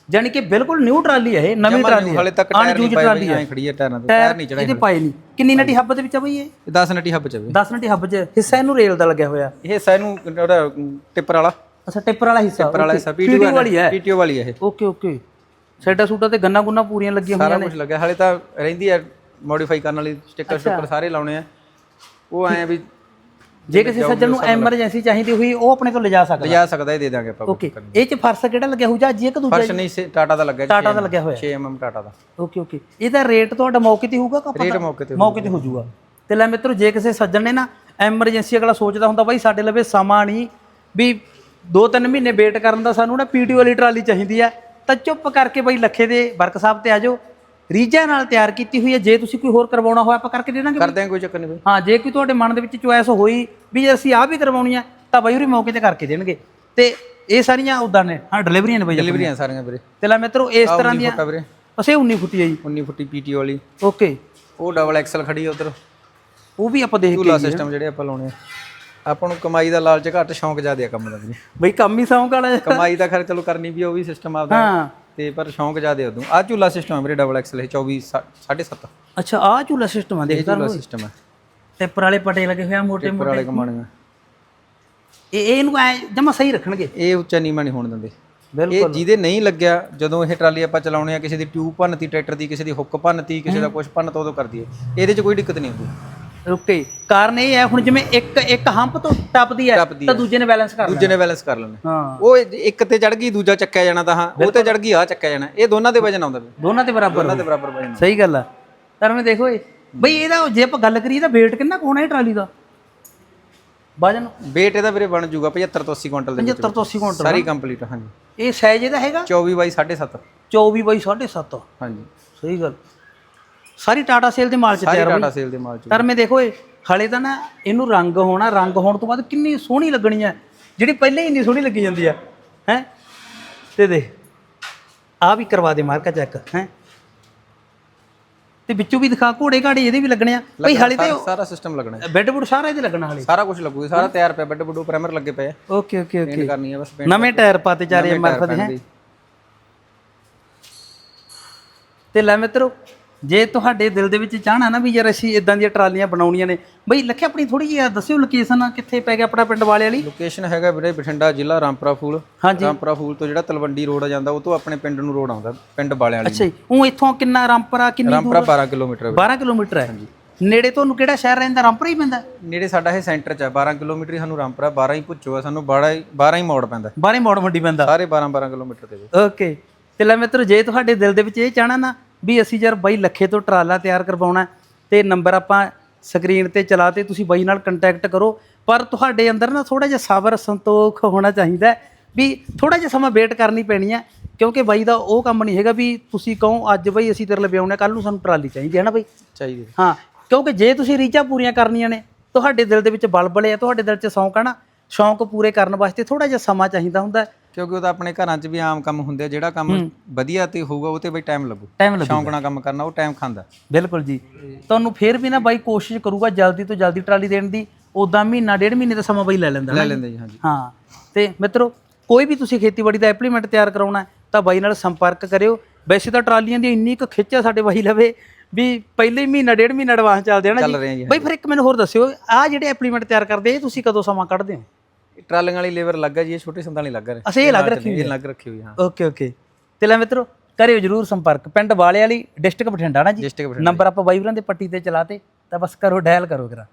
ਜਾਨੀ ਕਿ ਬਿਲਕੁਲ ਨਿਊ ਟਰਾਲੀ ਹੈ ਇਹ ਨਵੀਂ ਟਰਾਲੀ ਹੈ ਹਲੇ ਤੱਕ ਟਾਇਰ ਨਹੀਂ ਪਾਏ ਐਂ ਖੜੀ ਹੈ ਟਾਇਰਾਂ ਤੇ। ਟਾਇਰ ਨਹੀਂ ਚੜਾਏ ਇਹਦੇ ਪਾਏ ਨਹੀਂ। ਕਿੰਨੀ ਨਟੀ ਹੱਬ ਦੇ ਵਿੱਚ ਆ ਬਈ ਇਹ? 10 ਨਟੀ ਹੱਬ ਚ ਵੀ 10 ਨਟੀ ਹੱਬ 'ਚ ਹਿੱਸਾ ਇਹਨੂੰ ਰੇਲ ਦਾ ਲੱਗਿਆ ਹੋਇਆ। ਇਹ ਸੈਨੂੰ ਉਹਦਾ ਟਿੱਪਰ ਵਾਲਾ। ਅੱਛਾ ਟਿੱਪਰ ਵਾਲਾ ਹਿੱਸਾ ਟਿੱਪਰ ਵਾਲਾ ਹਿੱਸਾ ਪੀਟੀ ਵਾਲੀ ਹੈ। ਪੀਟੀਓ ਵਾਲੀ ਹੈ ਇਹ। ਓਕੇ ਓਕੇ ਸਾਈਡਾਂ ਸੂਟਾਂ ਤੇ ਗੰਨਾ ਗੁੰਨਾ ਪੂਰੀਆਂ ਲੱਗੀਆਂ ਹੋਈਆਂ ਸਾਰਾ ਕੁਝ ਲੱਗਿਆ। ਹਲੇ ਤਾਂ ਰਹਿੰਦੀ ਹੈ ਮੋਡੀਫਾਈ ਕਰਨ ਵਾਲੀ ਸਟicker ਸਟicker ਸਾਰੇ ਲਾਉਣੇ ਆ। ਉਹ ਐ ਵੀ ਜੇ ਕਿਸੇ ਸੱਜਣ ਨੂੰ ਐਮਰਜੈਂਸੀ ਚਾਹੀਦੀ ਹੋਈ ਉਹ ਆਪਣੇ ਤੋਂ ਲਿਜਾ ਸਕਦਾ। ਲਿਜਾ ਸਕਦਾ ਇਹ ਦੇ ਦਾਂਗੇ ਆਪਾਂ ਓਕੇ ਇਹ ਚ ਫਰਸ ਕਿਹੜਾ ਲੱਗਿਆ ਹੋਊ? ਜਾਂ ਜੀ ਇੱਕ ਦੂਜਾ ਫਰਸ਼ ਨਹੀਂ ਸੇ ਟਾਟਾ ਦਾ ਲੱਗਿਆ ਟਾਟਾ ਦਾ ਲੱਗਿਆ ਹੋਇਆ। 6 mm ਟਾਟਾ ਦਾ। ਓਕੇ ਓਕੇ ਇਹਦਾ ਰੇਟ ਤੁਹਾਡਾ ਮੌਕੇ ਤੇ ਹੋਊਗਾ ਕਿ ਰੇਟ ਮੌਕੇ ਤੇ ਮੌਕੇ ਤੇ ਹੋ ਜਾਊਗਾ। ਤੇ ਲੈ ਮਿੱਤਰੋ ਜੇ ਕਿਸੇ ਸੱਜਣ ਨੇ ਨਾ ਐਮਰਜੈਂਸੀ ਅਗਲਾ ਸੋਚਦਾ ਹੁੰਦਾ ਬਾਈ ਸਾਡੇ ਲਵੇ ਸਮਾਂ ਨਹੀਂ ਵੀ 2-3 ਮਹੀਨੇ ਵੇਟ ਕਰਨ ਦਾ ਸਾਨੂੰ ਨਾ ਪੀਟੀਓ ਵਾਲੀ ਟਰਾਲੀ ਚਾਹੀਦੀ ਆ। ਤਾਂ ਚੁੱਪ ਕਰਕੇ ਬਾਈ ਲੱਖੇ ਦੇ ਵਰਕਸ਼ਾਪ ਤੇ ਆ ਜਾਓ। ਰੀਜਾ ਨਾਲ ਤਿਆਰ ਕੀਤੀ ਹੋਈ ਹੈ ਜੇ ਤੁਸੀਂ ਕੋਈ ਹੋਰ ਕਰਵਾਉਣਾ ਹੋਇਆ ਆਪਾਂ ਕਰਕੇ ਦੇ ਦਾਂਗੇ ਕਰਦੇ ਆ ਕੋਈ ਚੱਕਰ ਨਹੀਂ ਬਈ। ਹਾਂ ਜੇ ਕੋਈ ਤੁਹਾਡੇ ਮਨ ਦੇ ਵਿੱਚ ਚੁਆਇਸ ਹੋਈ ਵੀ ਜੇ ਅਸੀਂ ਆਹ ਵੀ ਕਰਵਾਉਣੀ ਆ ਤਾਂ ਬਾਈ ਹੋਰੀ ਮੌਕੇ ਤੇ ਕਰਕੇ ਦੇਣਗੇ। ਤੇ ਇਹ ਸਾਰੀਆਂ ਉਦਾਂ ਨੇ। ਹਾਂ ਡਿਲੀਵਰੀਆਂ ਨੇ ਬਾਈ। ਡਿਲੀਵਰੀਆਂ ਸਾਰੀਆਂ ਵੀਰੇ। ਤੇ ਲੈ ਮਿੱਤਰੋ ਇਸ ਤਰ੍ਹਾਂ ਦੀਆਂ ਅਸੀਂ 19 ਫੁੱਟੀ ਆ ਜੀ। 19 ਫੁੱਟੀ ਪੀਟੀਓ ਵਾਲੀ। ਓਕੇ। ਉਹ ਡਬਲ ਐਕਸਲ ਖੜੀ ਆ ਉਧਰ। ਉਹ ਵੀ ਆਪਾਂ ਦੇਖ ਕੇ ਸਿਸਟਮ ਜਿਹੜੇ ਆਪਾਂ ਲਾਉਣੇ ਆ। ਆਪਾਂ ਨੂੰ ਕਮਾਈ ਦਾ ਲਾਲਚ ਘੱਟ ਸ਼ੌਂਕ ਜ਼ਿਆਦਾ ਆ ਕੰਮ ਦਾ ਬਈ ਕੰਮ ਹੀ ਸੌਂਕ ਵਾਲਾ ਹੈ। ਕਮਾਈ ਤਾਂ ਖਰ ਚਲੋ ਕਰਨੀ ਵੀ ਆ, ਉਹ ਵੀ ਸਿਸਟਮ ਆਪਦਾ। ਹਾਂ। ਤੇ ਪਰ ਸ਼ੌਂਕ ਜ਼ਿਆਦਾ ਉਦੋਂ। ਆ ਝੂਲਾ ਸਿਸਟਮ ਆ ਵੀਰੇ ਡਬਲ ਐਕਸਲ ਇਹ 24 7.5 ਅੱਛਾ ਆਹ ਝੂਲਾ ਸਿਸਟਮ ਆ ਇਹ ਦੇਖਦਾ ਝੂਲਾ ਸਿਸਟਮ ਹੈ ਟਿੱਪਰ ਵਾਲੇ ਪਟੇ ਲੱਗੇ ਹੋਏ ਆ ਮੋਟੇ ਉੱਪਰ ਵਾਲੇ ਕਮਾਣੀਆਂ ਇਹ ਇਹ ਇਹਨੂੰ ਐ ਜਮਾ ਸਹੀ ਰੱਖਣਗੇ। ਇਹ ਉੱਚਾ ਨੀਵਾਂ ਨਹੀਂ ਹੋਣ ਦਿੰਦੇ। ਬਿਲਕੁਲ। ਇਹ ਜਿਹਦੇ ਨਹੀਂ ਲੱਗਿਆ ਜਦੋਂ ਇਹ ਟਰਾਲੀ ਆਪਾਂ ਚਲਾਉਣੇ ਆ ਕਿਸੇ ਦੀ ਟਿਊਬ ਭੰਨਤੀ ਟਰੈਕਟਰ ਦੀ ਕਿਸੇ ਦੀ ਹੁੱਕ ਭੰਨਤੀ ਕਿਸੇ ਦਾ ਕੁਝ ਭੰਨਤਾ ਉਦੋਂ ਕਰਦੀ ਹੈ ਇਹਦੇ 'ਚ ਕੋਈ ਦਿੱਕਤ ਨਹੀਂ ਹੁੰਦੀ। ਓਕੇ ਕਾਰਨ ਇਹ ਹੈ ਹੁਣ ਜਿਵੇਂ ਇੱਕ ਇੱਕ ਹੰਪ ਤੋਂ ਟੱਪਦੀ ਹੈ ਟੱਪਦੀ ਤਾਂ ਦੂਜੇ ਨੇ ਬੈਲੈਂਸ ਕਰ ਲੈਣਾ ਦੂਜੇ ਨੇ ਬੈਲੈਂਸ ਕਰ ਲੈਣਾ। ਹਾਂ। ਉਹ ਇੱਕ ਤੇ ਚੜ ਗਈ ਦੂਜਾ ਚੱਕਿਆ ਜਾਣਾ ਤਾਂ ਹਾਂ। ਉਹ ਤੇ ਚੜ ਗਈ ਆ ਚੱਕਿਆ ਜਾਣਾ। ਇਹ ਦੋਨਾਂ ਦੇ ਵਜਨ ਆਉਂਦਾ ਵੀ ਦੋਨਾਂ ਦੇ ਬਰਾਬਰ ਦੋਨਾਂ ਦੇ ਬਰਾਬਰ ਵਜਨ ਸਹੀ ਗੱਲ ਆ। ਤਾਂ ਮੈਂ ਦੇਖੋ ਇਹ ਬਈ ਇਹਦਾ ਜੇ ਆਪਾਂ ਗੱਲ ਕਰੀਏ ਤਾਂ weight ਕਿੰਨਾ ਕੁ ਹੋਣਾ ਇਹ ਟਰਾਲੀ ਦਾ? ਵਜਨ? Weight ਇਹਦਾ ਵੀਰੇ ਬਣ ਜਾਊਗਾ 75 ਤੋਂ 80 ਕੁਇੰਟਲ ਦੇ ਵਿੱਚ। 75 ਤੋਂ 80 ਕੁਇੰਟਲ ਸਾਰੀ ਕੰਪਲੀਟ ਹਾਂਜੀ। ਇਹ ਸਾਈਜ਼ ਇਹਦਾ ਹੈਗਾ? 24 ਬਾਈ 7.5 24 ਬਾਈ 7.5 ਹਾਂਜੀ। ਸਹੀ ਗੱਲ। ਸਾਰੀ ਟਾਟਾ ਸੇਲ ਦੇ ਮਾਲ ਚ ਸਾਰੀ ਤਿਆਰ ਟਾਟਾ ਸੇਲ ਦੇ ਮਾਲ ਚ। ਪਰ ਮੈਂ ਦੇਖੋ ਇਹ ਹਲੇ ਤਾਂ ਨਾ ਇਹਨੂੰ ਰੰਗ ਹੋਣਾ ਰੰਗ ਹੋਣ ਤੋਂ ਬਾਅਦ ਕਿੰਨੀ ਸੋਹਣੀ ਲੱਗਣੀ ਹੈ। ਜਿਹੜੀ ਪਹਿਲਾਂ ਹੀ ਇੰਨੀ ਸੋਹਣੀ ਲੱਗੀ ਜਾਂਦੀ ਆ ਹੈ? ਤੇ ਦੇਖ ਆ ਵੀ ਕਰਵਾ ਦੇ ਮਾਰਕਾ ਚੈੱਕ ਹੈ? ਤੇ ਵਿੱਚੋਂ ਵੀ ਦਿਖਾ ਘੋੜੇ ਘਾੜੇ ਇਹਦੇ ਵੀ ਲੱਗਣੇ ਆ। ਭਈ ਹਲੇ ਤੇ ਸਾਰਾ- ਸਾਰਾ ਸਿਸਟਮ ਲੱਗਣਾ। ਹੈ। ਬੈੱਡ ਬੁੱਡ ਸਾਰਾ ਇਹਦੇ ਲੱਗਣਾ ਹਲੇ। ਸਾਰਾ ਕੁਝ ਲੱਗੂਗਾ ਸਾਰਾ ਤਿਆਰ ਪਿਆ ਬੈੱਡ ਬੁੱਡ ਪ੍ਰਾਈਮਰ ਲੱਗੇ ਪਏ ਆ। Okay okay okay. ਪੇਂਟ ਕਰਨੀ ਹੈ ਬਸ paint ਨਵੇਂ ਟਾਇਰ ਪਾਤੇ ਨਵੇਂ ਐਮਆਰਐਫ ਟਾਇਰ ਦੇ ਹੈ। ਤੇ ਲੈ ਮਿੱਤਰੋ ਜੇ ਤੁਹਾਡੇ ਦਿਲ ਦੇ ਵਿੱਚ ਚਾਹਣਾ ਨਾ ਵੀ ਯਾਰ ਅਸੀਂ ਇਦਾਂ ਦੀਆਂ ਟਰਾਲੀਆਂ ਬਣਾਉਣੀਆਂ ਨੇ ਬਈ ਲੱਖੇ ਆਪਣੀ ਥੋੜੀ ਜਿਹੀ ਦੱਸਿਓ ਲੋਕੇਸ਼ਨ ਕਿੱਥੇ ਪੈ ਗਿਆ ਆਪਣਾ ਪਿੰਡ ਵਾਲੇ ਵਾਲੀ ਲੋਕੇਸ਼ਨ ਹੈਗਾ ਵੀਰੇ ਬਠਿੰਡਾ ਜ਼ਿਲ੍ਹਾ ਰਾਮਪੁਰਾ ਫੂਲ। ਹਾਂਜੀ। ਰਾਮਪੁਰਾ ਫੂਲ ਤੋਂ ਜਿਹੜਾ ਤਲਵੰਡੀ ਰੋਡ ਜਾਂਦਾ ਉਹ ਤੋਂ ਆਪਣੇ ਪਿੰਡ ਨੂੰ ਰੋਡ ਆਉਂਦਾ ਪਿੰਡ ਬਾਲਿਆਂ ਵਾਲੀ ਅੱਛਾ ਜੀ ਉਹ ਇੱਥੋਂ ਕਿੰਨਾ ਰਾਮਪੁਰਾ ਕਿੰਨੀ ਰਾਮਪੁਰਾ 12 ਕਿਲੋਮੀਟਰ 12 ਕਿਲੋਮੀਟਰ ਹੈ। ਨੇੜੇ ਤੁਹਾਨੂੰ ਕਿਹੜਾ ਸ਼ਹਿਰ ਰਹਿੰਦਾ ਰਾਮਪੁਰਾ ਹੀ ਪੈਂਦਾ? ਨੇੜੇ ਸਾਡਾ ਇਹ ਸੈਂਟਰ ਚ ਹੈ 12 ਕਿਲੋਮੀਟਰ ਹੀ ਸਾਨੂੰ ਰਾਮਪੁਰਾ 12 ਹੀ ਪੁੱਛੋ ਆ ਸਾਨੂੰ 12 ਹੀ 12 ਹੀ ਮੋੜ ਪੈਂਦਾ। 12 ਮੋੜ ਮੰਡੀ ਪੈਂਦਾ। ਸਾਰੇ 12 12 ਕਿਲੋਮੀਟਰ ਵਿੱਚ ਓਕੇ ਤੇ ਲੈ ਮਿੱਤਰੋ ਜੇ ਤੁਹਾਡੇ ਦਿਲ ਦੇ ਵਿੱਚ ਇਹ ਚਾਹਣਾ ਨਾ ਵੀ ਅਸੀਂ ਯਾਰ ਬਾਈ ਲੱਖੇ ਤੋਂ ਟਰਾਲਾ ਤਿਆਰ ਕਰਵਾਉਣਾ ਤੇ ਨੰਬਰ ਆਪਾਂ ਸਕਰੀਨ ਤੇ ਚਲਾ ਤੇ ਤੁਸੀਂ ਬਾਈ ਨਾਲ ਕੰਟੈਕਟ ਕਰੋ। ਪਰ ਤੁਹਾਡੇ ਅੰਦਰ ਨਾ ਥੋੜਾ ਜਿਹਾ ਸਬਰ ਸੰਤੋਖ ਹੋਣਾ ਚਾਹੀਦਾ ਵੀ ਥੋੜਾ ਜਿਹਾ ਸਮਾਂ ਵੇਟ ਕਰਨੀ ਪੈਣੀ ਹੈ ਕਿਉਂਕਿ ਬਾਈ ਦਾ ਉਹ ਕੰਮ ਨਹੀਂ ਹੈਗਾ ਵੀ ਤੁਸੀਂ ਕਹੋ ਅੱਜ ਬਾਈ ਅਸੀਂ ਤੇਰੇ ਲਈ ਆਉਣਾ ਕੱਲ ਨੂੰ ਸਾਨੂੰ ਟਰਾਲੀ ਚਾਹੀਦੀ ਹੈ ਨਾ ਬਾਈ? ਚਾਹੀਦੀ ਹਾਂ। ਕਿਉਂਕਿ ਜੇ ਤੁਸੀਂ ਰੀਚਾਂ ਪੂਰੀਆਂ ਕਰਨੀਆਂ ਨੇ ਤੁਹਾਡੇ ਦਿਲ ਦੇ ਵਿੱਚ ਬਲਬਲੇ ਆ ਤੁਹਾਡੇ ਦਿਲ 'ਚ ਸ਼ੌਂਕ ਆ ਨਾ ਸ਼ੌਂਕ ਪੂਰੇ ਕਰਨ ਵਾਸਤੇ ਥੋੜਾ ਜਿਹਾ ਸਮਾਂ ਚਾਹੀਦਾ ਹੁੰਦਾ। ਕਿਉਂਕਿ ਉਹ ਤਾਂ ਆਪਣੇ ਘਰਾਂ 'ਚ ਵੀ ਆਮ ਕੰਮ ਹੁੰਦੇ ਆ ਜਿਹੜਾ ਕੰਮ ਵਧੀਆ ਤੇ ਹੋਊਗਾ ਉਹ ਤੇ ਬਈ ਟਾਈਮ ਲੱਗੂ। ਟਾਈਮ ਲੱਗੂ ਸ਼ੌਂਕ ਨਾਲ ਕੰਮ ਕਰਨਾ ਉਹ ਟਾਈਮ ਖਾਂਦਾ। ਬਿਲਕੁਲ ਜੀ। ਤੁਹਾਨੂੰ ਫੇਰ ਵੀ ਨਾ ਬਾਈ ਕੋਸ਼ਿਸ਼ ਕਰੂਗਾ ਜਲਦੀ ਤੋਂ ਜਲਦੀ ਟਰਾਲੀ ਦੇਣ ਦੀ ਉਦਾਂ ਮਹੀਨਾ ਡੇਢ ਮਹੀਨੇ ਦਾ ਸਮਾਂ ਬਾਈ ਲੈ ਲੈਂਦਾ ਲੈ ਨਾ। ਲੈਂਦੇ ਜੀ ਹਾਂਜੀ। ਹਾਂ। ਤੇ ਮਿੱਤਰੋ ਕੋਈ ਵੀ ਤੁਸੀਂ ਖੇਤੀਬਾੜੀ ਦਾ ਐਪਲੀਮੈਂਟ ਤਿਆਰ ਕਰਾਉਣਾ ਹੈ ਤਾਂ ਬਾਈ ਨਾਲ ਸੰਪਰਕ ਕਰਿਓ। ਵੈਸੇ ਤਾਂ ਟਰਾਲੀਆਂ ਦੀ ਇੰਨੀ ਕੁ ਖਿੱਚ ਆ ਸਾਡੇ ਬਾਈ ਲਵੇ ਵੀ ਪਹਿਲੇ ਹੀ ਮਹੀਨਾ ਡੇਢ ਮਹੀਨਾ ਐਡਵਾਂਸ ਚੱਲਦੇ ਆ ਨਾ ਚੱਲ ਰਹੇ ਆ ਜੀ, ਬਾਈ ਫਿਰ ਇੱਕ ਮੈਨੂੰ ਹੋਰ ਦੱਸਿਓ ਆ ਜਿਹੜੇ ਐਪਲੀਮੈਂਟ ਤਿਆਰ ਕਰਦੇ ਇਹ ਤੁਸੀਂ ਕਦੋਂ ਸਮਾਂ ਕੱਢਦੇ ਹੋ? ਟਰਾਲੀਆਂ ਵਾਲੀ ਲੇਬਰ ਲੱਗਾ ਜੀ ਇਹ ਛੋਟੇ ਸੰਦਾਂ ਵਾਲੀ ਲੱਗਾ ਅਸੀਂ ਇਹ ਲੱਗ ਰੱਖੀ ਇਹ ਲੱਗ ਰੱਖੀ ਹੋਈ ਹਾਂ ਓਕੇ ਓਕੇ। ਤੇ ਲੈ ਮਿੱਤਰੋ ਕਰਿਓ ਜਰੂਰ ਸੰਪਰਕ। ਪਿੰਡ ਵਾਲੇ ਵਾਲੀ ਡਿਸਟ੍ਰਿਕਟ ਬਠਿੰਡਾ ਨਾ ਜੀ? ਨੰਬਰ ਆਪਾਂ ਬਾਈ ਵੀਰਾਂ ਦੇ ਪੱਟੀ ਤੇ ਚਲਾਤੇ ਤਾਂ ਬਸ ਕਰੋ ਡਾਇਲ ਕਰੋ ਕਰਾ